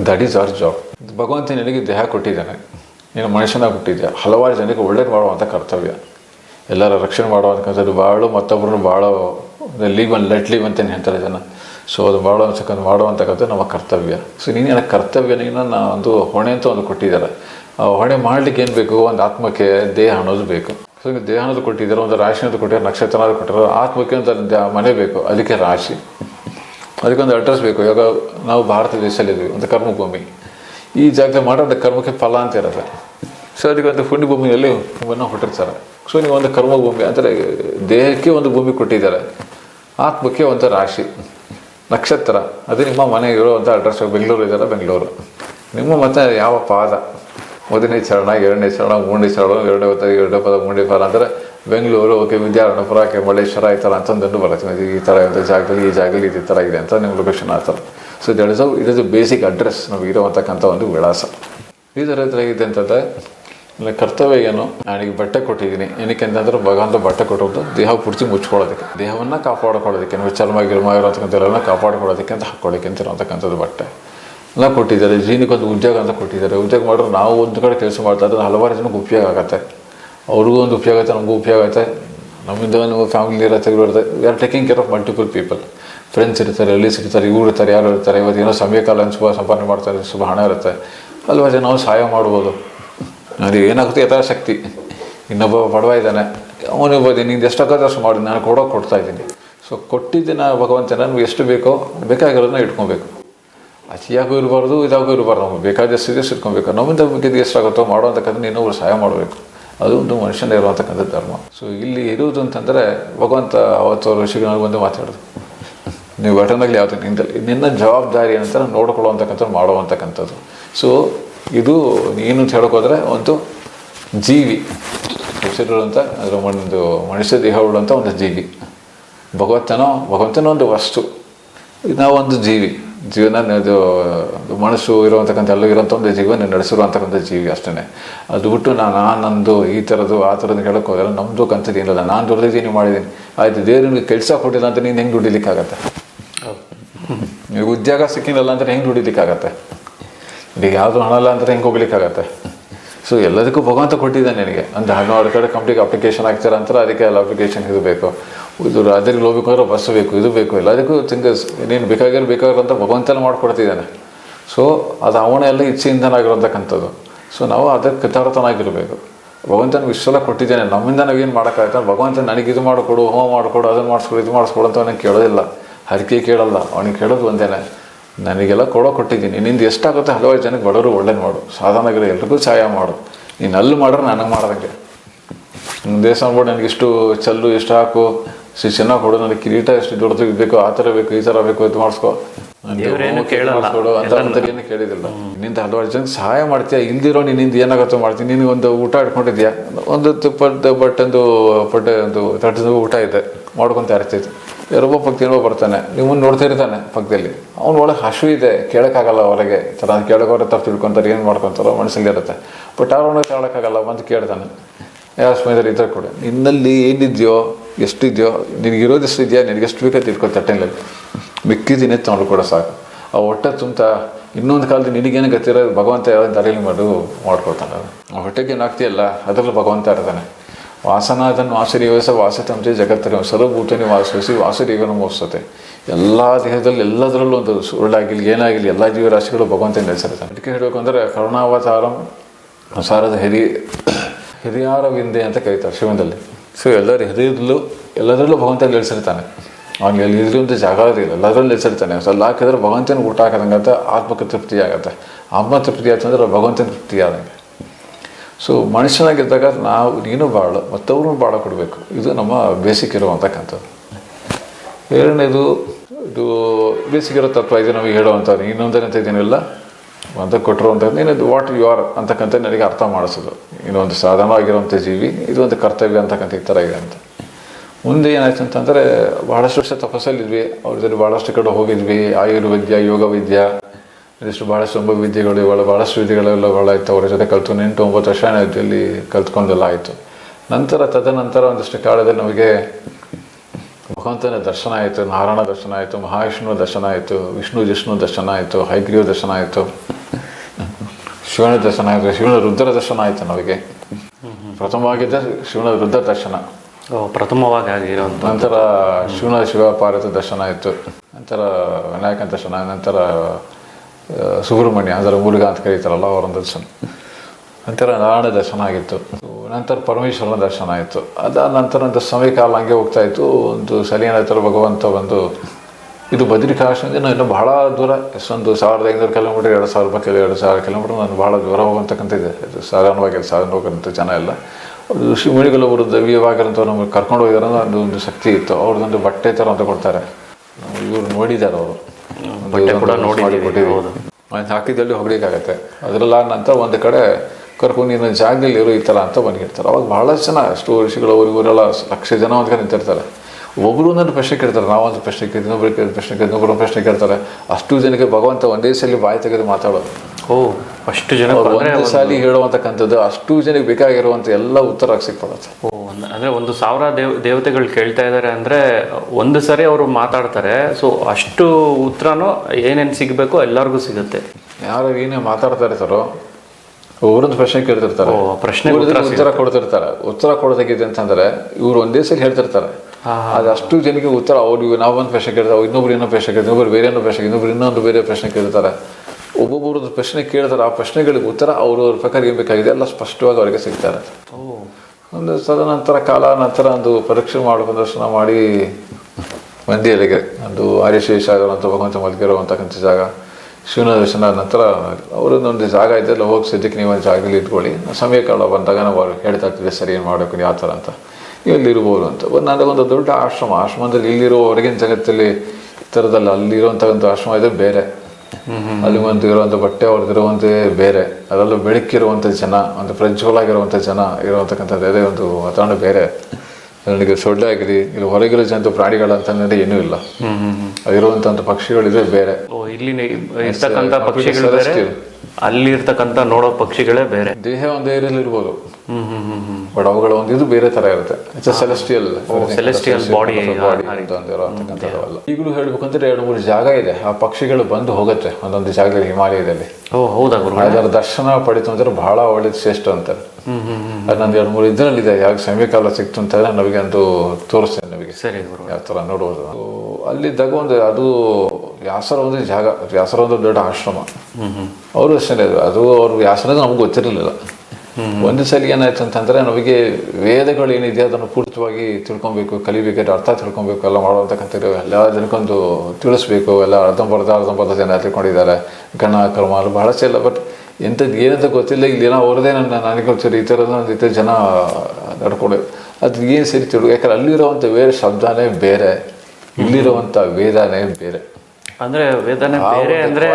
ದಟ್ ಈಸ್ ಅವರ್ ಜಾಬ್ ಭಗವಂತ ನಿನಗೆ ದೇಹ ಕೊಟ್ಟಿದ್ದಾನೆ. ನೀನು ಮನುಷ್ಯನಾಗಿ ಕೊಟ್ಟಿದ್ದೆ ಹಲವಾರು ಜನಕ್ಕೆ ಒಳ್ಳೇದು ಮಾಡುವಂಥ ಕರ್ತವ್ಯ. ಎಲ್ಲರ ರಕ್ಷಣೆ ಮಾಡುವಂಥದ್ದು ಭಾಳ ಮತ್ತೊಬ್ಬರನ್ನು ಭಾಳ ಲೀವ್ ಅನ್ ಲೆಟ್ ಲೀವ್ ಅಂತೇನು ಹೇಳ್ತಾರೆ ಜನ ಸೊ ಅದು ಭಾಳ ಅನ್ಸಕ್ಕಂಥ ಮಾಡುವಂತಕ್ಕಂಥ ನಮ್ಮ ಕರ್ತವ್ಯ. ಸೊ ನೀನು ನನ್ನ ಕರ್ತವ್ಯ ನೀನು ನಾ ಒಂದು ಹೊಣೆ ಅಂತ ಒಂದು ಕೊಟ್ಟಿದ್ದಾರೆ. ಆ ಹೊಣೆ ಮಾಡಲಿಕ್ಕೆ ಏನು ಬೇಕು? ಒಂದು ಆತ್ಮಕ್ಕೆ ದೇಹ ಅನ್ನೋದು ಬೇಕು. ಸೊ ದೇಹ ಅನ್ನೋದು ಕೊಟ್ಟಿದ್ದಾರೆ, ಒಂದು ರಾಶಿ ಅನ್ನೋದು ಕೊಟ್ಟಿದ್ದಾರೆ, ನಕ್ಷತ್ರ ಅನ್ನೋದು ಆತ್ಮಕ್ಕೆ ಒಂದು ಮನೆ ಬೇಕು. ಅದಕ್ಕೆ ರಾಶಿ. ಅದಕ್ಕೊಂದು ಅಡ್ರೆಸ್ ಬೇಕು ಇವಾಗ ನಾವು ಭಾರತ ದೇಶದಲ್ಲಿದ್ದೀವಿ, ಒಂದು ಕರ್ಮಭೂಮಿ. ಈ ಜಾಗದಲ್ಲಿ ಮಾಡೋದು ಕರ್ಮಕ್ಕೆ ಫಲ ಅಂತ ಇರುತ್ತೆ. ಸೊ ಅದಕ್ಕೊಂದು ಪುಣ್ಯ ಭೂಮಿಯಲ್ಲಿ ಹೂವನ್ನು ಹೊಟ್ಟಿರ್ತಾರೆ. ಸೊ ನೀವು ಒಂದು ಕರ್ಮಭೂಮಿ ಅಂದರೆ ದೇಹಕ್ಕೆ ಒಂದು ಭೂಮಿ ಕೊಟ್ಟಿದ್ದಾರೆ. ಆತ್ಮಕ್ಕೆ ಒಂದು ರಾಶಿ. ನಕ್ಷತ್ರ. ಅದು ನಿಮ್ಮ ಮನೆಗೆ ಇರುವಂಥ ಅಡ್ರೆಸ್. ಬೆಂಗಳೂರು ಇದ್ದಾರೆ ಬೆಂಗಳೂರು. ನಿಮ್ಮ ಮತ್ತೆ ಯಾವ ಪಾದ? ಮೊದಲನೇ ಚರಣ, ಎರಡನೇ ಚರಣ, ಮೂರನೇ ಚರಣ, ಎರಡನೇ ಪದ ಎರಡನೇ ಪದ, ಮೂರನೇ ಪದ ಅಂದರೆ ಬೆಂಗಳೂರು ಓಕೆ ವಿದ್ಯಾರಣ್ಯಪುರ ಕೆ ಮಲ್ಲೇಶ್ವರ ಈ ಥರ ಅಂತಂದು ಬರುತ್ತೆ. ಈ ಥರ ಒಂದು ಜಾಗದಲ್ಲಿ, ಈ ಜಾಗದಲ್ಲಿ ಈ ಥರ ಇದೆ ಅಂತ ನಿಮ್ಮ ಲೊಕೇಶನ್ ಆಗ್ತಾರೆ so that is it is a basic address ನಮಗೆ ಇರುವಂತಕ್ಕಂಥ ಒಂದು ವಿಳಾಸ. ಈ ಥರ ಇದೆ ಅಂತಂದರೆ ಇಲ್ಲ ಕರ್ತವ್ಯ ಏನು? ನನಗೆ ಬಟ್ಟೆ ಕೊಟ್ಟಿದ್ದೀನಿ. ಏನಕ್ಕೆ ಅಂತಂದ್ರೆ, ಭಗವಂತ ಬಟ್ಟೆ ಕೊಟ್ಟದ್ದು ದೇಹ ಪೂರ್ತಿ ಮುಚ್ಕೊಳ್ಳೋದಕ್ಕೆ. ದೇಹವನ್ನು ಕಾಪಾಡ್ಕೊಳ್ಳೋದಕ್ಕೆ ಏನು ಚರ್ಮ, ಗಿರ್ಮ ಎಲ್ಲನ ಕಾಪಾಡ್ಕೊಳ್ಳೋದಕ್ಕೆ ಅಂತ ಹಾಕ್ಕೊಳ್ಳೋಕ್ಕೆ ಅಂತ ಇರೋತಕ್ಕಂಥದ್ದು ಬಟ್ಟೆ. ಎಲ್ಲ ಕೊಟ್ಟಿದ್ದಾರೆ. ಒಂದು ಉದ್ಯೋಗ ಅಂತ ಕೊಟ್ಟಿದ್ದಾರೆ. ಉದ್ಯೋಗ ಮಾಡಿದ್ರೆ ನಾವು ಒಂದು ಕಡೆ ಕೆಲಸ ಮಾಡ್ತಾ ಇದ್ರೆ ಹಲವಾರು ಜನಕ್ಕೆ ಉಪಯೋಗ ಆಗುತ್ತೆ. ಅವ್ರಿಗೂ ಒಂದು ಉಪಯೋಗ ಆಗುತ್ತೆ ನಮಗೂ ಉಪಯೋಗ ಆಗುತ್ತೆ ನಮ್ಮಿಂದ ನಮ್ಮ ಫ್ಯಾಮಿಲಿ ಇರುತ್ತೆ we are taking care of multiple people friends ಇರ್ತಾರೆ ರಿಲೀಸ್ ಇರ್ತಾರೆ, ಇವ್ರು ಇರ್ತಾರೆ, ಯಾರು ಇರ್ತಾರೆ, ಇವತ್ತು ಏನೋ ಸಮಯ ಕಾಲ ಶುಭ ಸಂಪಾದನೆ ಮಾಡ್ತಾರೆ, ಶುಭ ಹಣ ಇರುತ್ತೆ. ಅಲ್ವಾ ನಾವು ಸಹಾಯ ಮಾಡ್ಬೋದು. ಅದು ಏನಾಗುತ್ತೆ? ಯಥಾಶಕ್ತಿ. ಇನ್ನೊಬ್ಬ ಬಡವ ಇದ್ದಾನೆ. ಅವನು ಬೋದು ನಿಂದು ಎಷ್ಟಾಗತ್ತೆ ಅಷ್ಟು ಮಾಡಿ, ನಾನು ಕೊಡೋ ಕೊಡ್ತಾ ಇದ್ದೀನಿ. ಸೊ ಕೊಟ್ಟಿದ್ದಿನ ಭಗವಂತ ನಮ್ಗೆ ಎಷ್ಟು ಬೇಕೋ, ಬೇಕಾಗಿರೋದನ್ನ ಇಟ್ಕೊಬೇಕು. ಅತಿಯಾಗೂ ಇರಬಾರ್ದು, ಇದಾಗೂ ಇರಬಾರ್ದು. ನಮ್ಗೆ ಬೇಕಾದಷ್ಟು ಇದೆ ಇಟ್ಕೊಬೇಕು. ನಮ್ಮಿಂದ ಬಗ್ಗೆ ಎಷ್ಟಾಗುತ್ತೋ ಮಾಡೋಂತಕ್ಕಂಥ ಇನ್ನೊಬ್ರು ಸಹಾಯ ಮಾಡಬೇಕು. ಅದು ಒಂದು ಮನುಷ್ಯನ ಇರುವಂತಕ್ಕಂಥ ಧರ್ಮ. ಸೊ ಇಲ್ಲಿ ಇರುವುದು ಅಂತಂದರೆ ಭಗವಂತ ಅವತ್ತು ಋಷಿಗಳಿಗೆ ಬಂದು ಮಾತಾಡೋದು. ನೀವು ಘಟನೆಗಳು ಯಾವುದು ನಿಂದಲ್ಲಿ ನಿನ್ನ ಜವಾಬ್ದಾರಿ ಅಂತ ನೋಡ್ಕೊಳ್ಳುವಂತಕ್ಕಂಥದ್ದು, ಮಾಡುವಂತಕ್ಕಂಥದ್ದು. ಸೊ ಇದು ಏನು ಅಂತ ಹೇಳೋಕೋದ್ರೆ ಒಂದು ಜೀವಿ. ಹೆಸರು ಅಂತ ಅದರ ಒಂದು ಮನುಷ್ಯ ದೇಹ ಉಳ್ಳಂಥ ಒಂದು ಜೀವಿ. ಭಗವಂತನೋ ಭಗವಂತನೋ ಒಂದು ವಸ್ತು. ನಾವೊಂದು ಜೀವಿ. ಜೀವನ ಇದು ಮನಸ್ಸು ಇರುವಂತಕ್ಕಂಥ ಎಲ್ಲ ಇರೋಂಥ ಒಂದು ಜೀವನ ನಡೆಸಿರುವಂತಕ್ಕಂಥ ಜೀವಿ ಅಷ್ಟೇ ಅದು ಬಿಟ್ಟು ನಾನು ನಾನು ನಂದು ಈ ಥರದ್ದು ಆ ಥರದ್ದು ಹೇಳಕ್ಕೆ ಹೋಗಲ್ಲ. ನಮ್ಮದು ಕಂತದ್ದು ಏನಿಲ್ಲ. ನಾನು ದುಡ್ದಿದ್ದೀನಿ ಮಾಡಿದ್ದೀನಿ ಆಯಿತು ದೇವ್ರ ನಿಮಗೆ ಕೆಲಸ ಕೊಟ್ಟಿಲ್ಲ ಅಂತ ನೀನು ಹೆಂಗೆ ದುಡಿಲಿಕ್ಕಾಗತ್ತೆ ನಿಮಗೆ ಉದ್ಯೋಗ ಸಿಕ್ಕಿಲ್ಲ ಅಂದರೆ ಹೆಂಗೆ ದುಡಿಲಿಕ್ಕಾಗತ್ತೆ ಈಗ ಯಾವುದು ಹಣ ಇಲ್ಲ ಅಂದರೆ ಹೆಂಗೆ ಹೋಗ್ಲಿಕ್ಕಾಗತ್ತೆ ಸೊ ಎಲ್ಲದಕ್ಕೂ ಭಗವಂತ ಕೊಟ್ಟಿದ್ದಾನೆ ನಿನಗೆ. ಅಂದರೆ ಹನ್ನೆರಡು ಕಡೆ ಕಂಪ್ನಿಗೆ ಅಪ್ಲಿಕೇಶನ್ ಹಾಕ್ತಾರೆ ಅಂತ ಅದಕ್ಕೆ ಎಲ್ಲ ಅಪ್ಲಿಕೇಶನ್ ಇದು ಬೇಕು. ಇದು ರಾಜ್ಯದಲ್ಲಿ ಹೋಗ್ಬೇಕಾದ್ರೆ ಬಸ್ ಬೇಕು, ಇದು ಬೇಕು. ಎಲ್ಲದಕ್ಕೂ ತಿಂಗಸ್ ನೀನು ಬೇಕಾಗಿರೋ ಬೇಕಾಗಿರೋಂಥ ಭಗವಂತನ ಮಾಡ್ಕೊಡ್ತಿದ್ದಾನೆ. ಸೊ ಅದು ಅವನ ಎಲ್ಲ ಇಚ್ಛೆಯಿಂದನಾಗಿರೋಂಥಕ್ಕಂಥದ್ದು ಸೊ ನಾವು ಅದಕ್ಕೆ ಕೃತಾರ್ಥನಾಗಿರಬೇಕು. ಭಗವಂತನ ಇಷ್ಟೆಲ್ಲ ಕೊಟ್ಟಿದ್ದೇನೆ. ನಮ್ಮಿಂದ ನಾವೇನು ಮಾಡೋಕ್ಕಾಗುತ್ತೆ ಭಗವಂತ ನನಗೆ ಇದು ಮಾಡಿಕೊಡು, ಹೋಮ ಮಾಡಿಕೊಡು ಅದನ್ನು ಮಾಡಿಸ್ಕೊಡು, ಇದು ಮಾಡಿಸ್ಕೊಡು ಅಂತ ಅವನಿಗೆ ಕೇಳೋದಿಲ್ಲ. ಹರಕೆ ಕೇಳಲ್ಲ. ಅವನಿಗೆ ಕೇಳೋದು ಒಂದೇನೆ. ನನಗೆಲ್ಲ ಕೊಡೋ ಕೊಟ್ಟಿದ್ದೀನಿ. ನಿಂದು ಎಷ್ಟಾಗುತ್ತೆ? ಹಲವಾರು ಜನಕ್ಕೆ ಬಡವರು ಒಳ್ಳೆ ಮಾಡು. ಸಾಧನಗಳು ಎಲ್ರಿಗೂ ಸಹಾಯ ಮಾಡು. ನೀನು ಅಲ್ಲಿ ಮಾಡ್ರೆ ನನಗೆ ಮಾಡ್ದಂಗೆ. ದೇಶ ಬೋರ್ಡ್ ನನಗೆ ಇಷ್ಟು ಚಲ್ಲು ಇಷ್ಟು ಹಾಕು. ಇಷ್ಟು ಚೆನ್ನಾಗಿ ಕೊಡು ನನಗೆ ಕಿರೀಟ ಎಷ್ಟು ದೊಡ್ಡದು ಬೇಕು ಆ ಥರ ಬೇಕು ಈ ಥರ ಬೇಕು ಇದು ಮಾಡಿಸ್ಕೊ. ಕೇಳೋದು. ಮಾಡಿಸ್ಕೊಡು. ಅಂತ ಏನು ಕೇಳಿದಿಲ್ಲ. ನಿನ್ನಿಂದ ಹಲವಾರು ಜನಕ್ಕೆ ಸಹಾಯ ಮಾಡ್ತೀಯ? ಇಲ್ದಿರೋ ನಿನ್ನಿಂದ ಏನಾಗುತ್ತೋ ಮಾಡ್ತೀನಿ. ನಿನಗೆ ಒಂದು ಊಟ ಇಟ್ಕೊಂಡಿದ್ಯಾ ಒಂದು ತುಪ್ಪದ ಬಟ್ಟಂದು ಪಡ್ಡೆ ಒಂದು ತಟ್ಟದ ಊಟ ಇದೆ. ಮಾಡ್ಕೊಂತ ಇರ್ತಿತ್ತು ಯಾರೊಬ್ಬ ಪಕ್ಕ ಏನೋ ಬರ್ತಾನೆ, ನಿಮ್ಮನ್ನು ನೋಡ್ತಾ ಇರ್ತಾನೆ ಪಕ್ಕದಲ್ಲಿ ಅವ್ನು ಒಳಗೆ ಹಸು ಇದೆ, ಕೇಳೋಕ್ಕಾಗಲ್ಲ ಹೊರಗೆ ಥರ ಕೇಳೋಕೋರೆ ತಪ್ಪು ತಿಳ್ಕೊತಾರೆ, ಏನು ಮಾಡ್ಕೊತಾರೋ ಮನಸ್ಸಲ್ಲಿ ಇರುತ್ತೆ. ಬಟ್ ಅವ್ರೊಳಗೆ ಕೇಳೋಕ್ಕಾಗಲ್ಲ ಬಂದು ಕೇಳ್ತಾನೆ. ಯಾವ ಸಮಯದಲ್ಲಿ ಇದ್ರೆ ಕೊಡು. ನಿನ್ನಲ್ಲಿ ಏನಿದೆಯೋ, ಎಷ್ಟಿದೆಯೋ ನಿನಗಿರೋದು ಎಷ್ಟು ಇದೆಯಾ ನಿನಗೆ ಎಷ್ಟು ಬೇಕಂತ ಇಟ್ಕೋ ತಟ್ಟೆನಲ್ಲಿ. ಮಿಕ್ಕಿದ್ದೀನಿ ತೊಗೊಂಡು ಕೂಡ ಸಾಕು. ಆ ಹೊಟ್ಟೆ ತುಂಬ ಇನ್ನೊಂದು ಕಾಲದಲ್ಲಿ ನಿನಗೇನು ಗೊತ್ತಿರೋದು ಭಗವಂತ ಯಾವ ತಲೆಯಲ್ಲಿ ಮಾಡು, ಮಾಡ್ಕೊಳ್ತಾನೆ. ಆ ಹೊಟ್ಟೆಗೆ ಏನಾಗ್ತಿಯಲ್ಲ, ಅದರಲ್ಲಿ ಭಗವಂತ ಇರ್ತಾನೆ. ವಾಸನಾದನ್ನು ವಾಸುದೇವಸ ವಾಸತಂತೆ ಜಗತ್ತಿನ ಸರ್ವಭೂತನಿ ವಾಸಿಸಿ ವಾಸುದೇವನ ಮೋಸತೆ ಎಲ್ಲ ದೇಹದಲ್ಲಿ ಎಲ್ಲದರಲ್ಲೂ ಒಂದು ಸುರುಳಾಗಿಲ್ಲ ಏನಾಗಿಲ್ಲ ಎಲ್ಲ ಜೀವರಾಶಿಗಳು ಭಗವಂತನ ನೆಲೆಸಿರುತ್ತೆ ಅದಕ್ಕೆ ಹೇಳಬೇಕು ಅಂದರೆ ಕರುಣಾವತಾರಂ ಸಂಸಾರದ ಹಿರಿ ಹಿರಿಯಾರ ವಿಂದೆ ಅಂತ ಕರೀತಾರೆ ಶಿವನಲ್ಲಿ. ಸೊ, ಎಲ್ಲರ ಹೃದಯದಲ್ಲೂ, ಎಲ್ಲದರಲ್ಲೂ ಭಗವಂತ ನೆಲೆಸಿರ್ತಾನೆ. ಅವ್ನಿಗೆ ಎಲ್ಲಿ ಇದ್ರಂತ ಜಾಗ ಇಲ್ಲ, ಎಲ್ಲದರಲ್ಲೂ ನೆಲೆಸಿರ್ತಾನೆ. ಸೊ ಅಲ್ಲಿ ಹಾಕಿದ್ರೆ ಭಗವಂತನ ಊಟ ಹಾಕಿದಂಗೆ ಆತ್ಮಕ್ಕೆ ತೃಪ್ತಿ ಆಗುತ್ತೆ ಆತ್ಮ ತೃಪ್ತಿ ಆಯ್ತು ಅಂದ್ರೆ ಭಗವಂತನ ತೃಪ್ತಿ ಆದಂಗೆ ಸೊ ಮನುಷ್ಯನಾಗಿದ್ದಾಗ ನಾವು, ನೀನು ಭಾಳ ಮತ್ತವ್ರನ್ನ ಭಾಳ ಕೊಡಬೇಕು. ಇದು ನಮ್ಮ ಬೇಸಿಕ್ ಇರುವಂತಕ್ಕಂಥದ್ದು. ಎರಡನೇದು, ಇದು ಬೇಸಿಕ್ ಇರೋ ತತ್ವ ಇದು ನಮಗೆ ಹೇಳುವಂಥದ್ದು ಇನ್ನೊಂದೇನಂತ ಇದೇನಿಲ್ಲ ಅಂತ ಕೊಟ್ಟಿರುವಂಥದ್ದು ನೀನು ವಾಟ್ ಯು ಆರ್ ಅಂತಕ್ಕಂಥ ನನಗೆ ಅರ್ಥ ಮಾಡಿಸೋದು. ಇನ್ನೊಂದು ಸಾಧನವಾಗಿರುವಂಥ ಜೀವಿ, ಇದು ಒಂದು ಕರ್ತವ್ಯ ಅಂತಕ್ಕಂಥ ಈ ಥರ ಇದೆ ಅಂತ. ಮುಂದೆ ಏನಾಯ್ತು ಅಂತಂದರೆ, ಬಹಳಷ್ಟು ವರ್ಷ ತಪಸ್ಸಲ್ಲಿದ್ವಿ. ಅವ್ರ ಜೊತೆ ಭಾಳಷ್ಟು ಕಡೆ ಹೋಗಿದ್ವಿ. ಆಯುರ್ವೇದ್ಯ ಯೋಗ ವಿದ್ಯೆ ಇದಿಷ್ಟು ಭಾಳಷ್ಟು ತುಂಬ ವಿದ್ಯೆಗಳು ಇವಾಗ ಭಾಳಷ್ಟು ವಿದ್ಯೆಗಳೆಲ್ಲ ಇತ್ತು ಅವರ ಜೊತೆ ಕಲಿತು ಎಂಟು ಒಂಬತ್ತು ವರ್ಷ ಇಲ್ಲಿ ಕಲ್ತ್ಕೊಂಡೆಲ್ಲ ಆಯಿತು ನಂತರ ತದನಂತರ ಒಂದಷ್ಟು ಕಾಲದಲ್ಲಿ ನಮಗೆ ಭಗವಂತನ ದರ್ಶನ ಆಯಿತು ನಾರಾಯಣ ದರ್ಶನ ಆಯಿತು ಮಹಾವಿಷ್ಣು ದರ್ಶನ ಆಯಿತು ವಿಷ್ಣು ಜಿಷ್ಣು ದರ್ಶನ ಆಯಿತು ಹೈಗ್ರೀವ ದರ್ಶನ ಆಯಿತು ಶಿವನ ದರ್ಶನ ಆಯಿತು ಶಿವನ ರುದ್ರ ದರ್ಶನ ಆಯಿತು ನಮಗೆ. ಪ್ರಥಮವಾಗಿದ್ದ ಶಿವನ ರುದ್ರ ದರ್ಶನ. ಪ್ರಥಮವಾಗಿ ನಂತರ ಶಿವನ ಶಿವ ಪಾರ್ವತ ದರ್ಶನ ಆಯಿತು. ನಂತರ ವಿನಾಯಕನ ದರ್ಶನ ನಂತರ ಸುಬ್ರಹ್ಮಣ್ಯ, ಅಂದರೆ ಮೂಲಗ ಅಂತ ಕರೀತಾರಲ್ಲ ಅವರ ದರ್ಶನ. ನಂತರ ನಾರಾಯಣ ದರ್ಶನ ಆಗಿತ್ತು. ನಂತರ ಪರಮೇಶ್ವರನ ದರ್ಶನ ಆಯಿತು. ಅದಾದ ನಂತರ ಒಂದು ಸಮಯ ಕಾಲ ಹಂಗೆ ಹೋಗ್ತಾ ಇತ್ತು. ಒಂದು ಸಲಿಯನ ಭಗವಂತ ಬಂದು ಇದು ಬದ್ರಿಕಾಶ್ರಮದಿಂದ ಇನ್ನೂ ಬಹಳ ದೂರ. ಎಷ್ಟೊಂದು ಸಾವಿರದ ಐನೂರು ಕಿಲೋಮೀಟರ್, ಎರಡು ಸಾವಿರ ರೂಪಾಯಿ ಎರಡು ಸಾವಿರ ಕಿಲೋಮೀಟರ್, ನಾನು ಭಾಳ ದೂರ ಹೋಗುವಂತಕ್ಕಂಥ ಇದೆ. ಇದು ಸಾಧಾರಣವಾಗಿ ಸಾಧನ ಹೋಗೋಂಥ ಜನ ಎಲ್ಲ. ಋಷಿಮುನಿಗಳು ಅವರು ದವ್ಯವಾಗಿರೋಂಥ ನಮಗೆ ಕರ್ಕೊಂಡು ಹೋಗಿದಾರೆ ಒಂದು ಒಂದು ಶಕ್ತಿ ಇತ್ತು. ಅವ್ರದ್ದೊಂದು ಬಟ್ಟೆ ಥರ ಅಂತ ಕೊಡ್ತಾರೆ. ಇವರು ನೋಡಿದ್ದಾರೆ ಅವರು. ಬಟ್ಟೆ ಕೂಡ ನೋಡಿ ಹೌದು. ಅದು ಹಾಕಿದಲ್ಲಿ ಹೋಗ್ಲಿಕ್ಕಾಗತ್ತೆ ಅದರಲ್ಲ ನಂತರ ಒಂದು ಕಡೆ ಕರ್ಕೊಂಡು ನೀನು ಜಾಗದಲ್ಲಿ ಇರೋ ಈ ಥರ ಅಂತ ಬಂದಿರ್ತಾರೆ. ಅವಾಗ ಬಹಳಷ್ಟು ಜನ ಅಷ್ಟು ವರ್ಷಗಳು ಅವ್ರು ಇವರೆಲ್ಲ ಲಕ್ಷ ಜನ ಒಂದು ಕಡೆ ನಿಂತಿರ್ತಾರೆ ಒಬ್ಬರು ಒಂದೊಂದು ಪ್ರಶ್ನೆ ಕೇಳ್ತಾರೆ ನಾವೊಂದು ಪ್ರಶ್ನೆ ಕೇಳ್ತೀವಿ ಇನ್ನೊಬ್ರು ಕೇಳಿದ ಪ್ರಶ್ನೆ ಕೇಳ್ತೀವಿ ಇನ್ನೊಬ್ಬರು ಪ್ರಶ್ನೆ ಕೇಳ್ತಾರೆ. ಅಷ್ಟು ಜನಕ್ಕೆ ಭಗವಂತ ಒಂದೇ ಸಲ ಬಾಯಿ ತೆಗೆದು ಮಾತಾಡೋದು. ಓ ಅಷ್ಟು ಜನ ಒಂದೇ ಸಾಲಿ ಹೇಳುವಂತಕ್ಕಂಥದ್ದು ಅಷ್ಟು ಜನಕ್ಕೆ ಬೇಕಾಗಿರುವಂತ ಎಲ್ಲ ಉತ್ತರ ಸಿಕ್ಬಿಡುತ್ತೆ ಓ ಅಂದ್ರೆ ಒಂದು ಸಾವಿರ ದೇವ್ ದೇವತೆಗಳು ಕೇಳ್ತಾ ಇದ್ದಾರೆ ಅಂದ್ರೆ ಒಂದು ಸರಿ ಅವರು ಮಾತಾಡ್ತಾರೆ. ಸೊ ಅಷ್ಟು ಉತ್ತರನೂ ಏನೇನು ಸಿಗಬೇಕು ಎಲ್ಲರಿಗೂ ಸಿಗುತ್ತೆ. ಯಾರು ಏನೇ ಮಾತಾಡ್ತಾ ಇರ್ತಾರೋ ಒಬ್ಬರೊಂದು ಪ್ರಶ್ನೆ ಕೇಳ್ತಿರ್ತಾರೆ. ಪ್ರಶ್ನೆ ಉತ್ತರ ಕೊಡ್ತಿರ್ತಾರೆ. ಉತ್ತರ ಕೊಡೋದಕ್ಕಿದೆ ಅಂತಂದ್ರೆ ಇವ್ರು ಒಂದೇ ಸರಿ ಹೇಳ್ತಿರ್ತಾರೆ. ಅದಷ್ಟು ಅಷ್ಟು ಜನಕ್ಕೆ ಉತ್ತರ ಅವ್ರಿಗೆ ನಾವು ನಾವೊಂದು ಪ್ರಶ್ನೆ ಕೇಳ್ತಾರೆ ಇನ್ನೊಬ್ರು ಇನ್ನೊಂದು ಪ್ರಶ್ನೆ ಕೇಳ್ತಾರೆ ಇನ್ನೊಬ್ರು ಬೇರೆ ಪ್ರಶ್ನೆ ಇನ್ನೊಬ್ರು ಇನ್ನೊಂದು ಬೇರೆ ಪ್ರಶ್ನೆ ಕೇಳ್ತಾರೆ. ಒಬ್ಬೊಬ್ಬರದ್ದು ಪ್ರಶ್ನೆ ಕೇಳ್ತಾರೆ ಆ ಪ್ರಶ್ನೆಗಳಿಗೆ ಉತ್ತರ ಅವರು ಅವ್ರ ಪ್ರಕಾರ ಏನು ಎಲ್ಲ ಸ್ಪಷ್ಟವಾಗಿ ಅವರಿಗೆ ಸಿಗ್ತಾರೆ. ಒಂದು ತದನಂತರ ಕಾಲ ನಂತರ ಒಂದು ಪರೀಕ್ಷೆ ಮಾಡಿ ದರ್ಶನ ಮಾಡಿ ಮಂದಿಯಲ್ಲಿಗೆ. ಒಂದು ಆರ್ಯಶೇಷ ಆಗಿರುವಂಥ ಭಗವಂತ ಮಲ್ಗಿರೋ ಅಂತಕ್ಕಂಥ ಜಾಗ. ಶಿವನ ದರ್ಶನ ನಂತರ ಅವರೊಂದೊಂದು ಜಾಗ ಇದೆ ಹೋಗಿ ಸದ್ಯಕ್ಕೆ ನೀವು ಒಂದು ಜಾಗದಲ್ಲಿ ಇಟ್ಕೊಳ್ಳಿ. ಸಮಯ ಕಾಲ ಬಂದಾಗ ನಾವು ಹೇಳ್ತಾ ಇರ್ತೀವಿ, ಸರಿ, ಏನು ಮಾಡಬೇಕು ಯಾವ ಥರ ಅಂತ. ನೀವು ಇಲ್ಲಿರ್ಬೋದು ಅಂತ. ಒಂದು ಒಂದು ದೊಡ್ಡ ಆಶ್ರಮ. ಆಶ್ರಮದಲ್ಲಿ ಇಲ್ಲಿರೋ ಹೊರಗಿನ ಜಗತ್ತಲ್ಲಿ ಥರದಲ್ಲ ಅಲ್ಲಿರುವಂಥ ಒಂದು ಆಶ್ರಮ ಇದೆ ಬೇರೆ. ಅಲ್ಲಿ ಒಂದು ಇರುವಂಥ ಬಟ್ಟೆ ಹೊಡೆದಿರುವಂತೆ ಬೇರೆ. ಅದರಲ್ಲೂ ಬೆಳಕಿರುವಂಥ ಜನ ಒಂದು ಪ್ರಜ್ವಲ ಆಗಿರುವಂಥ ಜನ ಇರುವಂತಕ್ಕಂಥದ್ದು ಅದೇ ಒಂದು ವಾತಾವರಣ ಬೇರೆ. ನನಗೆ ಸೊಳ್ಳೆ ಆಗಿದೆ. ಇಲ್ಲಿ ಹೊರಗಿರೋ ಜಂತು ಪ್ರಾಣಿಗಳಂತಂದ್ರೆ ಏನೂ ಇಲ್ಲ. ಅಲ್ಲಿರುವಂಥ ಒಂದು ಪಕ್ಷಿಗಳಿದೆ ಬೇರೆ. ಇಲ್ಲಿ ಇರ್ತಕ್ಕಂಥ ಪಕ್ಷಿಗಳು ಬೇರೆ. ಅಲ್ಲಿ ಇರ್ತಕ್ಕಂಥ ನೋಡೋ ಪಕ್ಷಿಗಳೇ ಬೇರೆ. ದೇಹ ಒಂದೇ ಏರಿಯಲ್ಲಿ ಇರ್ಬೋದು ಬಟ್ ಅವುಗಳ ಒಂದು ಇದು ಬೇರೆ ತರ ಇರುತ್ತೆ. ಇಟ್ಸ್ ಸೆಲೆಸ್ಟಿಯಲ್ celestial body ಈಗಲೂ ಹೇಳ್ಬೇಕಂದ್ರೆ ಎರಡು ಮೂರು ಜಾಗ ಇದೆ. ಆ ಪಕ್ಷಿಗಳು ಬಂದು ಹೋಗುತ್ತೆ. ಒಂದೊಂದು ಜಾಗದಲ್ಲಿ ಹಿಮಾಲಯದಲ್ಲಿ. ಓ ಹೌದಾ ಅದರ ದರ್ಶನ ಪಡಿತು ಅಂದ್ರೆ ಬಹಳ ಒಳ್ಳೇದು ಶ್ರೇಷ್ಠ ಅಂತಾರೆ ನಂದು ಎರಡು ಮೂರು ಇದರಲ್ಲಿದೆ. ಯಾವ ಸಮೀಕಾಲ ಸಿಕ್ತು ಅಂತ ನಮಗೆ ಒಂದು ತೋರಿಸ್ತೇನೆ ನಮಗೆ. ಸರಿ ಯಾವ ತರ ನೋಡುವುದು ಅಲ್ಲಿ ಅಲ್ಲಿದ್ದಾಗ ಒಂದು ಅದು ವ್ಯಾಸರ ಒಂದು ಜಾಗ. ವ್ಯಾಸರ ಒಂದು ದೊಡ್ಡ ಆಶ್ರಮ. ಹ್ಮ್ ಹ್ಮ್. ಅವರು ಅಷ್ಟೇ ಅದು ಅವ್ರ ವ್ಯಾಸನ ನಮ್ಗೆ ಗೊತ್ತಿರಲಿಲ್ಲ. ಒಂದು ಸಲ ಏನಾಯ್ತು ಅಂತಂದ್ರೆ ನಮಗೆ ವೇದಗಳು ಏನಿದೆ ಅದನ್ನು ಪೂರ್ತಿಯಾಗಿ ತಿಳ್ಕೊಬೇಕು, ಕಲಿಬೇಕು ಅರ್ಥ ತಿಳ್ಕೊಬೇಕು, ಎಲ್ಲ ಮಾಡುವಂತಕ್ಕಂಥ ಎಲ್ಲ ಜನಕ್ಕೊಂದು ತಿಳಿಸ್ಬೇಕು, ಎಲ್ಲ ಅರ್ಧಂಬರ್ಧ ಅರ್ಧಂಬರ್ಧ ಜನ ತಿಳ್ಕೊಂಡಿದ್ದಾರೆ. ಗಣ ಕರ್ಮ ಬಹಳಷ್ಟು ಇಲ್ಲ ಬಟ್ ಎಂಥದ್ದು ಏನಂತ ಗೊತ್ತಿಲ್ಲ. ಇಲ್ಲಿ ಏನೋ ಅವ್ರದೇ ನನ್ನ, ನನಗೆ ಗೊತ್ತಿಲ್ಲ. ಈ ಥರದ ಒಂದು ಇತರ ಜನ ನಡ್ಕೊಂಡು. ಅದು ಏನು ಸರಿ ತಿಳ್ಕೊ ಯಾಕಂದ್ರೆ ಅಲ್ಲಿರುವಂಥ ಬೇರೆ ಶಬ್ದನೇ ಬೇರೆ. ಇಲ್ಲಿರುವಂಥ ವೇದನೇ ಬೇರೆ. ಅಂದ್ರೆ ವೇದನೆ ಬೇರೆ ಅಂದ್ರೆ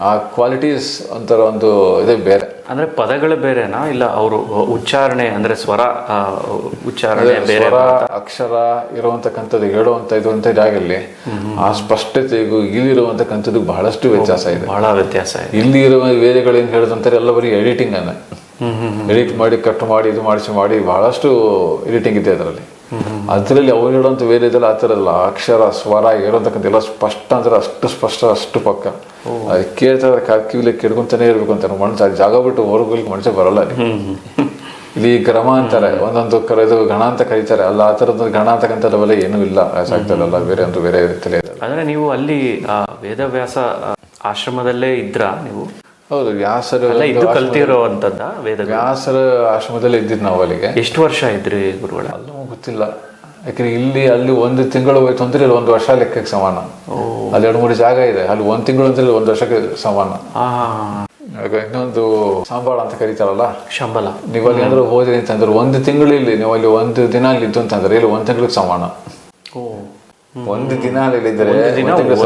ಆ ಕ್ವಾಲಿಟೀಸ್ ಒಂಥರ ಒಂದು ಇದೇ ಬೇರೆ. ಅಂದ್ರೆ ಪದಗಳು ಬೇರೆನಾ? ಇಲ್ಲ ಅವರು ಉಚ್ಚಾರಣೆ ಅಂದ್ರೆ ಸ್ವರ ಉಚ್ಚಾರಣೆ ಬೇರೆ ಸ್ವರ ಅಕ್ಷರ ಇರುವಂತಕ್ಕಂಥದ್ದು ಹೇಳುವಂತ ಇದು ಅಂತ ಇದಾಗಲಿ ಆ ಸ್ಪಷ್ಟತೆಗೂ ಇಲ್ಲಿರುವಂತಕ್ಕಂಥದ್ದು ಬಹಳಷ್ಟು ವ್ಯತ್ಯಾಸ ಇದೆ. ಬಹಳ ವ್ಯತ್ಯಾಸ ಇದೆ. ಇಲ್ಲಿ ಇರುವ ವೇದಗಳೇನು ಹೇಳಿದಂತಾರೆ ಎಲ್ಲ ಬರೀ ಎಡಿಟಿಂಗ್ ಅನ್ನ. ಎಡಿಟ್ ಮಾಡಿ ಕಟ್ ಮಾಡಿ ಇದು ಮಾಡಿಸಿ ಮಾಡಿ ಬಹಳಷ್ಟು ಎಡಿಟಿಂಗ್ ಇದೆ ಅದರಲ್ಲಿ. ಅದರಲ್ಲಿ ಅವ್ರು ವೇದ ಇದೆಲ್ಲ ಆ ಥರ ಇಲ್ಲ ಅಕ್ಷರ ಸ್ವರ ಇರೋದಕ್ಕಂತ ಎಲ್ಲ ಸ್ಪಷ್ಟ ಅಂದ್ರೆ ಅಷ್ಟು ಸ್ಪಷ್ಟ ಅಷ್ಟು ಪಕ್ಕ. ಅದು ಕೇಳ್ತಾರೆ ಕಿವಿಲಿ ಕೆಡ್ಕೊಂತಾನೆ ಇರಬೇಕು ಅಂತ. ಮನುಷ್ಯ ಜಾಗ ಬಿಟ್ಟು ಹೊರಗೆ ಮನುಷ್ಯ ಬರಲ್ಲ ಇಲ್ಲಿ ಗ್ರಮ ಅಂತಾರೆ. ಒಂದೊಂದು ಕರೆದು ಗಣ ಅಂತ ಕರೀತಾರೆ. ಅಲ್ಲ ಆ ಥರದ್ದು ಗಣ ಅಂತಕ್ಕಂಥದ್ದವೆಲ್ಲ ಏನೂ ಇಲ್ಲ. ಸಾಕ್ತಾರಲ್ಲ ಬೇರೆ ಅಂದ್ರೆ ಬೇರೆ ತಲೆ ಇದೆ. ಅಂದ್ರೆ ನೀವು ಅಲ್ಲಿ ವೇದವ್ಯಾಸ ಆಶ್ರಮದಲ್ಲೇ ಇದ್ರ ನೀವು? ಹೌದು ವ್ಯಾಸರು ಇದು ಇದು ಕಲ್ತಿರೋವಂಥದ್ದ ವೇದ ವ್ಯಾಸರ ಆಶ್ರಮದಲ್ಲಿ ಇದ್ದಿದ್ದು ನಾವು ಅಲ್ಲಿಗೆ. ಎಷ್ಟು ವರ್ಷ ಇದ್ರಿ ಗುರುಗಳ? ಅಲ್ಲೂ ಗೊತ್ತಿಲ್ಲ. ಯಾಕಂದ್ರೆ ಇಲ್ಲಿ ಅಲ್ಲಿ ಒಂದು ತಿಂಗಳು ಹೋಯ್ತು ಅಂದ್ರೆ ಇಲ್ಲಿ ಒಂದು ವರ್ಷ ಲೆಕ್ಕಕ್ಕೆ ಸಮಾನ. ಅಲ್ಲಿ ಎರಡು ಮೂರು ಜಾಗ ಇದೆ. ಅಲ್ಲಿ ಒಂದು ತಿಂಗಳು ಅಂದ್ರೆ ಒಂದು ವರ್ಷಕ್ಕೆ ಸಮಾನ. ಇನ್ನೊಂದು ಸಾಂಬಾಳ ಅಂತ ಕರೀತಾರಲ್ಲ? ಶಂಬಲ. ನೀವು ಅಲ್ಲಿ ಏನಾದ್ರು ಹೋದ್ರಿ ಅಂತಂದ್ರೆ ಒಂದು ತಿಂಗಳು ಇಲ್ಲಿ ನೀವು ಅಲ್ಲಿ ಒಂದು ದಿನ ಅಲ್ಲಿ ಇದ್ದು ಅಂತಂದ್ರೆ ಇಲ್ಲಿ ಒಂದು ತಿಂಗಳಿಗೆ ಸಮಾನ. ಒಂದು ದಿನ ಅಲ್ಲಿ ಇದ್ರೆ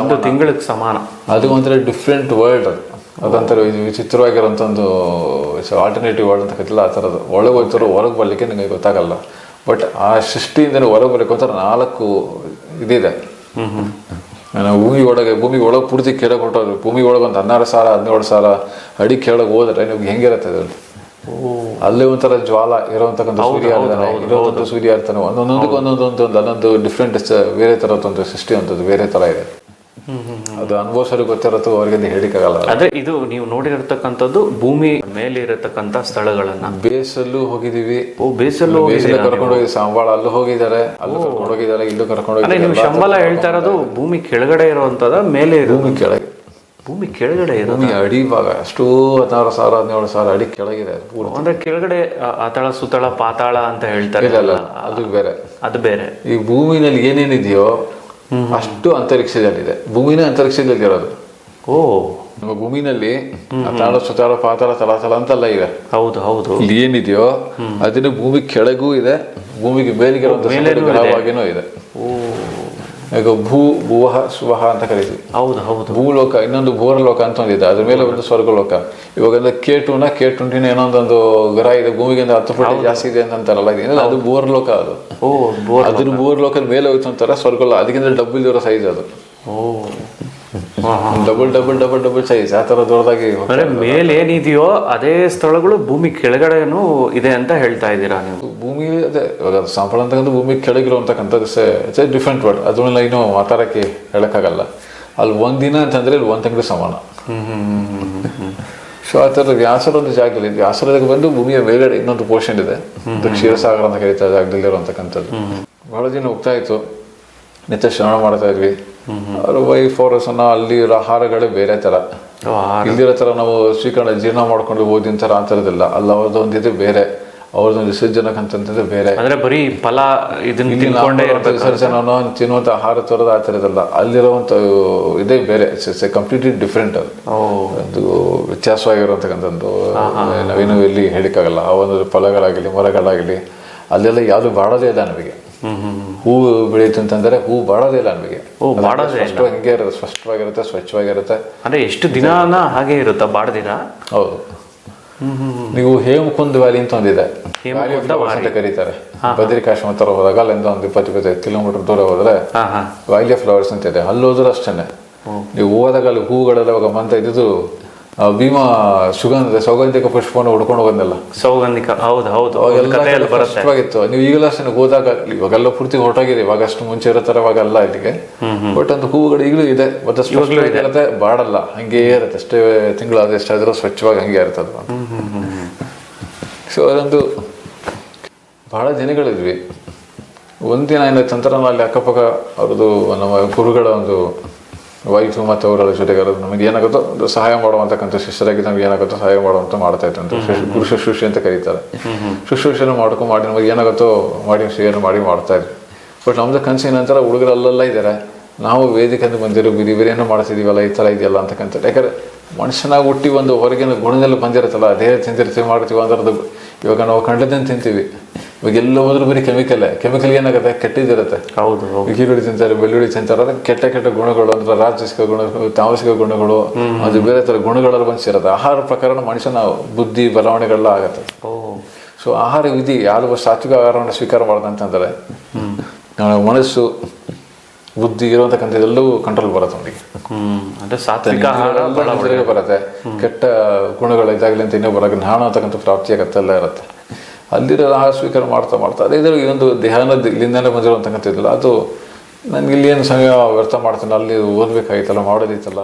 ಒಂದು ತಿಂಗಳಿಗೆ ಸಮಾನ. ಅದು ಒಂಥರ ಡಿಫ್ರೆಂಟ್ ವರ್ಲ್ಡ್ ಅದು. ಅದೊಂಥರ ಇದು ವಿಚಿತ್ರವಾಗಿರೋಂಥ ಒಂದು ಆಲ್ಟರ್ನೇಟಿವ್ ವರ್ಲ್ಡ್ ಅಂತ ಕತ್ತಿಲ್ಲ ಆ ಥರದ್ದು. ಒಳಗೆ ಹೋಗ್ತಾರೋ ಹೊರಗೆ ಬರಲಿಕ್ಕೆ ನಿಮಗೆ ಗೊತ್ತಾಗಲ್ಲ. ಬಟ್ ಆ ಸೃಷ್ಟಿಯಿಂದ ಹೊರಗೆ ಬರಲಿಕ್ಕೆ ಅಂತ ನಾಲ್ಕು ಇದಿದೆ. ನಾವು ಭೂಮಿ ಒಳಗೆ ಭೂಮಿ ಒಳಗೆ ಪೂರ್ತಿ ಕೇಳಕ್ಕೆ ಹೊರಟೋದು ಭೂಮಿ ಒಳಗೆ ಒಂದು ಹನ್ನೆರಡು ಸಾವಿರ ಹದಿನೇಳು ಸಾವಿರ ಅಡಿ ಕೆಳಗೆ ಹೋದ್ರೆ ನಿಮ್ಗೆ ಹೆಂಗಿರುತ್ತೆ ಅದು ಅಲ್ಲೇ ಒಂಥರ ಜ್ವಾಲ ಇರೋವಂಥಕ್ಕಂಥ ಸೂರ್ಯ ಇರ್ತಾನೆ ಇರುವಂಥ ಸೂರ್ಯ ಇರ್ತಾನೆ ಒಂದೊಂದಕ್ಕೆ ಒಂದೊಂದು ಒಂದು ಒಂದೊಂದು ಡಿಫ್ರೆಂಟ್ ಬೇರೆ ಥರದೊಂದು ಸೃಷ್ಟಿ ಅಂತದ್ದು ಬೇರೆ ಥರ ಇದೆ. ಅದು ಅನುಭವಿಸೋರಿಗೆ ಗೊತ್ತಿರತ್ತೋ ಅವ್ರಿಗೆ ಹೇಳಿಕ್ಕಾಗಲ್ಲ ಅಂದ್ರೆ ಇದು ನೀವು ನೋಡಿರತಕ್ಕಂಥದ್ದು ಭೂಮಿ ಮೇಲೆ ಇರತಕ್ಕಂತ ಸ್ಥಳಗಳನ್ನ. ಬೇಸಲ್ಲೂ ಹೋಗಿದೀವಿ ಓ ಬೇಸಲ್ಲೂ ಬೇಸಲ್ಲಿ ಕರ್ಕೊಂಡು ಹೋಗಿ ಸಂಬಳ ಅಲ್ಲೂ ಹೋಗಿದ್ದಾರೆ ಅಲ್ಲೂ ಕರ್ಕೊಂಡು ಹೋಗಿದ್ದಾರೆ ಇಲ್ಲೂ ಕರ್ಕೊಂಡು ಹೋಗಿ ನೀವು ಶಂಬಲ ಹೇಳ್ತಾ ಇರೋದು ಭೂಮಿ ಕೆಳಗಡೆ ಇರುವಂತದ ಮೇಲೆ ಭೂಮಿ ಕೆಳಗೆ. ಭೂಮಿ ಕೆಳಗಡೆ ಇರೋದು. ಭೂಮಿ ಅಡಿ ಭಾಗ ಅಷ್ಟು ಹದಿನಾರು ಸಾವಿರ ಹದಿನೇಳು ಸಾವಿರ ಅಡಿ ಕೆಳಗಿದೆ ಅದು ಅಂದ್ರೆ ಕೆಳಗಡೆ ಆತಳ ಸುತಳ ಪಾತಾಳ ಅಂತ ಹೇಳ್ತಾರೆ. ಅದು ಬೇರೆ. ಅದು ಬೇರೆ. ಈ ಭೂಮಿನಲ್ಲಿ ಏನೇನಿದೆಯೋ ಅಷ್ಟು ಅಂತರಿಕ್ಷದಲ್ಲಿದೆ. ಭೂಮಿನ ಅಂತರಿಕ್ಷದಲ್ಲಿ ಇರೋದು. ಓ. ನಮ್ಮ ಭೂಮಿನಲ್ಲಿ ತಾಳ ಸುತಾಳ ಪಾತಾಳ ತಲಾತಲ ಅಂತೆಲ್ಲ ಇವೆ. ಹೌದು ಹೌದು. ಇಲ್ಲಿ ಏನಿದೆಯೋ ಅದನ್ನು ಭೂಮಿ ಕೆಳಗೂ ಇದೆ ಭೂಮಿಗೆ ಮೇಲಿಗೆ ಇದೆ. ಓ. ಈಗ ಭೂ ಭುವಃ ಸುವಹ ಅಂತ ಕರೀತೀವಿ. ಹೌದು ಹೌದು. ಭೂಲೋಕ ಇನ್ನೊಂದು ಭೂರಲೋಕ ಅಂತ ಒಂದಿದೆ ಅದ್ರ ಮೇಲೆ ಒಂದು ಸ್ವರ್ಗಲೋಕ. ಇವಾಗ ಅಂದ್ರೆ ಕೇಟುನ ಕೇಟುಂಟಿನ ಏನೋ ಒಂದು ಗ್ರಹ ಇದೆ ಭೂಮಿಗಿಂತ ಹತ್ತು ಫುಟ್ ಜಾಸ್ತಿ ಇದೆ ಅಂತ ಅಂತಾರಲ್ಲ ಅದು ಭೂರಲೋಕ ಅದು. ಅದ್ರ ಭೂರಲೋಕದ ಮೇಲೆ ಹೋಯ್ತು ಅಂತಾರೆ ಸ್ವರ್ಗಲೋಕ ಅದಕ್ಕಿಂತ ಡಬ್ಬಲ್ ಇರೋ ಸೈಜ್ ಅದು. ಓ. Double double double double size ಆ ಥರ ದೊಡ್ಡದಾಗಿ ಅಂದರೆ ಮೇಲೆ ಏನಿದೆಯೋ ಅದೇ ಸ್ಥಳಗಳು ಭೂಮಿ ಕೆಳಗಡೆನೂ ಇದೆ ಅಂತ ಹೇಳ್ತಾ ಇದ್ದೀರಾ ನೀವು? ಭೂಮಿ ಅದೇ ಇವಾಗ ಸಂಪಳ ಅಂತಕ್ಕಂಥ ಭೂಮಿ ಕೆಳಗಿರುವಂತಕ್ಕಂಥದ್ದು ಇಟ್ಸ್ ಎ ಡಿಫ್ರೆಂಟ್ ವರ್ಡ್ ಅದನ್ನೆಲ್ಲ ಇನ್ನೂ ಮಾತಾಡಕ್ಕೆ ಹೇಳೋಕ್ಕಾಗಲ್ಲ. ಅಲ್ಲಿ ಒಂದಿನ ಅಂತಂದ್ರೆ ಇಲ್ಲಿ ಒಂದು ತಿಂಗಳು ಸಮಾನ. ಸೊ ಆ ಥರ ವ್ಯಾಸರ ಒಂದು ಜಾಗದಲ್ಲಿ ವ್ಯಾಸರದಾಗ ಬಂದು ಭೂಮಿಯ ಮೇಲ್ಗಡೆ ಇನ್ನೊಂದು ಪೋರ್ಷನ್ ಇದೆ. ಇದು ಕ್ಷೀರಸಾಗರ ಅಂತ ಕರೀತಾ ಜಾಗದಲ್ಲಿ ಇರುವಂತಕ್ಕಂಥದ್ದು ಬಹಳ ದಿನ ಹೋಗ್ತಾ ಇತ್ತು. ನಿತ್ಯ ಶ್ರವಣ ಮಾಡ್ತಾ ಇದ್ವಿ. ಅವ್ರ ವೈಫ್ ಅವರ ಸಹ ಅಲ್ಲಿ ಆಹಾರಗಳೇ ಬೇರೆ ತರ. ಇಲ್ಲಿರೋ ತರ ನಾವು ಸ್ವೀಕರಣ ಜೀರ್ಣ ಮಾಡ್ಕೊಂಡು ಓದಿನ ತರ ಆ ಥರದಿಲ್ಲ ಅಲ್ಲ ಅವ್ರದ್ದು ಒಂದು ಇದು ಬೇರೆ. ಅವ್ರದ್ದು ವಿಸರ್ಜನಕ್ಕೆ ಅಂತಂದ್ರೆ ಬೇರೆ. ಅಂದ್ರೆ ಬರೀ ಫಲ ಇದನ್ನ ತಿನ್ನುವಂತ ತಿನ್ಕೊಂಡೇ ವಿಸರ್ಜನೆ ಅನ್ನೋ ಒಂದು ತಿನ್ನುವಂಥ ಆಹಾರ ತೋರದ ಆ ಥರದಲ್ಲ ಅಲ್ಲಿರುವಂಥ ಇದೇ ಬೇರೆ. ಕಂಪ್ಲೀಟ್ಲಿ ಡಿಫ್ರೆಂಟ್ ಅದು. ವ್ಯತ್ಯಾಸವಾಗಿರುವಂತಕ್ಕಂಥದ್ದು. ನಾವೇನು ಇಲ್ಲಿ ಹೇಳಿಕ್ಕಾಗಲ್ಲ. ಆ ಒಂದು ಫಲಗಳಾಗಲಿ ಮರಗಳಾಗಲಿ ಅಲ್ಲೆಲ್ಲ ಯಾವುದು ಬಾಡೋದೇ ಇಲ್ಲ ನಮಗೆ. ಹ್ಮ್ ಹ್ಮ್ ಹ್ಮ್. ಹೂವು ಬೆಳೀತು ಅಂತಂದ್ರೆ ಹೂ ಬಾಡೋದಿಲ್ಲ ನಮಗೆ. ಓ, ಬಾಡೋದೇ ಇಲ್ಲ. ಸ್ಪಷ್ಟವಾಗಿ ಹಿಂಗೆ ಇರುತ್ತೆ ಸ್ಪಷ್ಟವಾಗಿರುತ್ತೆ ಸ್ವಚ್ಛವಾಗಿರುತ್ತೆ. ಅಂದ್ರೆ ಎಷ್ಟು ದಿನಾನ ಹಾಗೆ ಇರುತ್ತಾ ಬಾಡದಿನ ಹೌದು. ನೀವು ಹೇಮಕುಂದ್ ವ್ಯಾಲಿ ಅಂತ ಒಂದಿದೆ. ಹೇಮಕುಂದ ವ್ಯಾಲಿ. of Flowers ಅಂತ ಕರೀತಾರೆ ಬದ್ರಿಕಾಶ್ರಮ ಹತ್ರ ಹೋದಾಗ ಅಲ್ಲಿಂದ ಒಂದು ಇಪ್ಪತ್ತು ಇಪ್ಪತ್ತೈದು ಕಿಲೋಮೀಟರ್ ದೂರ ಹೋದ್ರೆ ಹಾ ಹಾ. ವ್ಯಾಲಿ ಆಫ್ ಫ್ಲವರ್ಸ್ ಅಂತ ಇದೆ. ಅಲ್ಲಿ ಹೋದ್ರೆ ಅಷ್ಟೇನೆ ನೀವು ಹೋದಾಗ ಅಲ್ಲಿ ಹೂಗಳೆಲ್ಲ ಇವಾಗ ಮಂತ ಇದ್ದು ಭೀಮಾ ಸುಗಂಧ ಸೌಗಂಧಿಕ ಪುಷ್ಪವನ್ನು ಹುಡ್ಕೊಂಡು ಬಂದಲ್ಲ? ಸೌಗಂಧಿಕ ಹೌದು ಹೌದು ಅವಾಗೆಲ್ಲ ಕಥೆಯಲ್ಲಿ ಬರುತ್ತೆ. ಸ್ಪಷ್ಟವಾಗಿತ್ತು. ನೀವು ಈಗಲೂ ಅಷ್ಟೇ ಹೋದಾಗ ಇವಾಗೆಲ್ಲ ಪೂರ್ತಿ ಹೊರಟಾಗಿದೆ. ಇವಾಗ ಅಷ್ಟು ಮುಂಚೆ ಇರೋ ತರ ಇವಾಗೆಲ್ಲ ಇಲ್ಲಿಗೆ. ಬಟ್ ಒಂದು ಹೂವುಗಳು ಈಗಲೂ ಇದೆ. ಮತ್ತೆ ಸ್ಪಷ್ಟವಾಗಿರುತ್ತೆ ಬಾಡಲ್ಲ. ಹಂಗೆ ಇರುತ್ತೆ. ಅಷ್ಟೇ ತಿಂಗಳಾದ ಎಷ್ಟಾದರೂ ಸ್ವಚ್ಛವಾಗಿ ಹಂಗೆ ಇರ್ತದೆ ಸೊ ಅದೊಂದು ಬಹಳ ದಿನಗಳಿದ್ವಿ. ಒಂದಿನ ನಾವು ಅಲ್ಲಿ ಅಕ್ಕಪಕ್ಕ ಅವ್ರದ್ದು ನಮ್ಮ ಗುರುಗಳ ಒಂದು ವೈಫು ಮತ್ತು ಅವರ ಜೊತೆಗೆ ನಮಗೆ ಏನಾಗುತ್ತೋ ಸಹಾಯ ಮಾಡುವಂತಕ್ಕಂಥ ಶಿಷ್ಯರಾಗಿ ನಮ್ಗೆ ಏನಾಗುತ್ತೋ ಸಹಾಯ ಮಾಡುವಂತ ಮಾಡ್ತಾ ಇತ್ತು ಅಂತ ಗುರು ಶುಶ್ರೂಷೆ ಅಂತ ಕರೀತಾರೆ. ಶುಶ್ರೂಷೆನ ಮಾಡ್ಕೊಂಡು ಮಾಡಿ ನಮಗೆ ಏನಾಗುತ್ತೋ ಮಾಡಿ ಶೇರ್ ಮಾಡಿ ಮಾಡ್ತಾ ಇದ್ವಿ. ಬಟ್ ನಮ್ದು ಕನಸಿನ ನಂತರ ಹುಡುಗರು ಅಲ್ಲೆಲ್ಲ ಇದ್ದಾರೆ. ನಾವು ವೇದಿಕೆ ಅಂತ ಬಂದಿರೋ ಬಿರಿ ಬಿರಿಯನ್ನು ಏನೋ ಮಾಡ್ತಿದೀವಲ್ಲ ಈ ಥರ ಇದೆಯಲ್ಲ ಅಂತಕ್ಕಂಥ ಯಾಕಂದ್ರೆ ಮನುಷ್ಯನಾಗಿ ಹುಟ್ಟಿ ಒಂದು ಹೊರಗಿನ ಗುಣದಲ್ಲಿ ಬಂದಿರುತ್ತಲ್ಲ ಅದೇ ತಿಂದಿರ್ತೀವಿ ಮಾಡ್ತೀವಿ ಅಂದ್ರೆ ಇವಾಗ ನಾವು ಕಂಡದನ್ನು ತಿಂತೀವಿ. ಇವಾಗ ಎಲ್ಲ ಹೋದ್ರೂ ಬರೀ ಕೆಮಿಕಲ್ ಕೆಮಿಕಲ್ ಏನಾಗುತ್ತೆ? ಕೆಟ್ಟಿದಿರುತ್ತೆ. ಹೌದು ಈರುಳ್ಳಿ ತಿಂತಾರೆ ಬೆಳ್ಳುಳ್ಳಿ ತಿಂತಾರೆ ಅದಕ್ಕೆ ಕೆಟ್ಟ ಕೆಟ್ಟ ಗುಣಗಳು ಅಂದ್ರೆ ರಾಜಸಿಕ ಗುಣಗಳು ತಾಮಸಿಕ ಗುಣಗಳು ಅದು ಬೇರೆ ಥರ ಗುಣಗಳೆಲ್ಲ ಬಂದು ಸೇರುತ್ತೆ. ಆಹಾರ ಪ್ರಕಾರ ಮನುಷ್ಯನ ಬುದ್ಧಿ ಬದಲಾವಣೆಗಳೆಲ್ಲ ಆಗತ್ತೆ. ಸೊ ಆಹಾರ ವಿಧಿ ಯಾರು ಸಾತ್ವಿಕ ಆಹಾರವನ್ನು ಸ್ವೀಕಾರ ಮಾಡ್ದಂತಂದ್ರೆ ಮನಸ್ಸು ಬುದ್ಧಿ ಇರುವಂತಕ್ಕಂಥ ಇದೆಲ್ಲವೂ ಕಂಟ್ರೋಲ್ ಬರುತ್ತೆ ಅವನಿಗೆ. ಅಂದ್ರೆ ಸಾತ್ವಿಕ ಆಹಾರ ಬಹಳ ಬರುತ್ತೆ. ಕೆಟ್ಟ ಗುಣಗಳು ಇದಾಗಲಿ ಅಂತ ಇನ್ನೂ ಬರೋಕೆ ನಾಣ ಅಂತಕ್ಕಂಥ ಪ್ರಾಪ್ತಿ ಆಗತ್ತೆ ಎಲ್ಲ ಇರುತ್ತೆ. ಅಲ್ಲಿರೋ ಆಹಾರ ಸ್ವೀಕಾರ ಮಾಡ್ತಾ ಮಾಡ್ತಾ ಅದೇ ಈ ಒಂದು ಧ್ಯಾನದ ಇಲ್ಲಿಂದಲೇ ಬಂದಿರುವಂತಕ್ಕಂಥದ್ದಿಲ್ಲ ಅದು ನನಗೆ ಇಲ್ಲಿ ಏನು ಸಮಯ ವ್ಯರ್ಥ ಮಾಡ್ತೀನಿ ಅಲ್ಲಿ ಓದ್ಬೇಕಾಗಿತ್ತಲ್ಲ ಮಾಡೋದಿತ್ತಲ್ಲ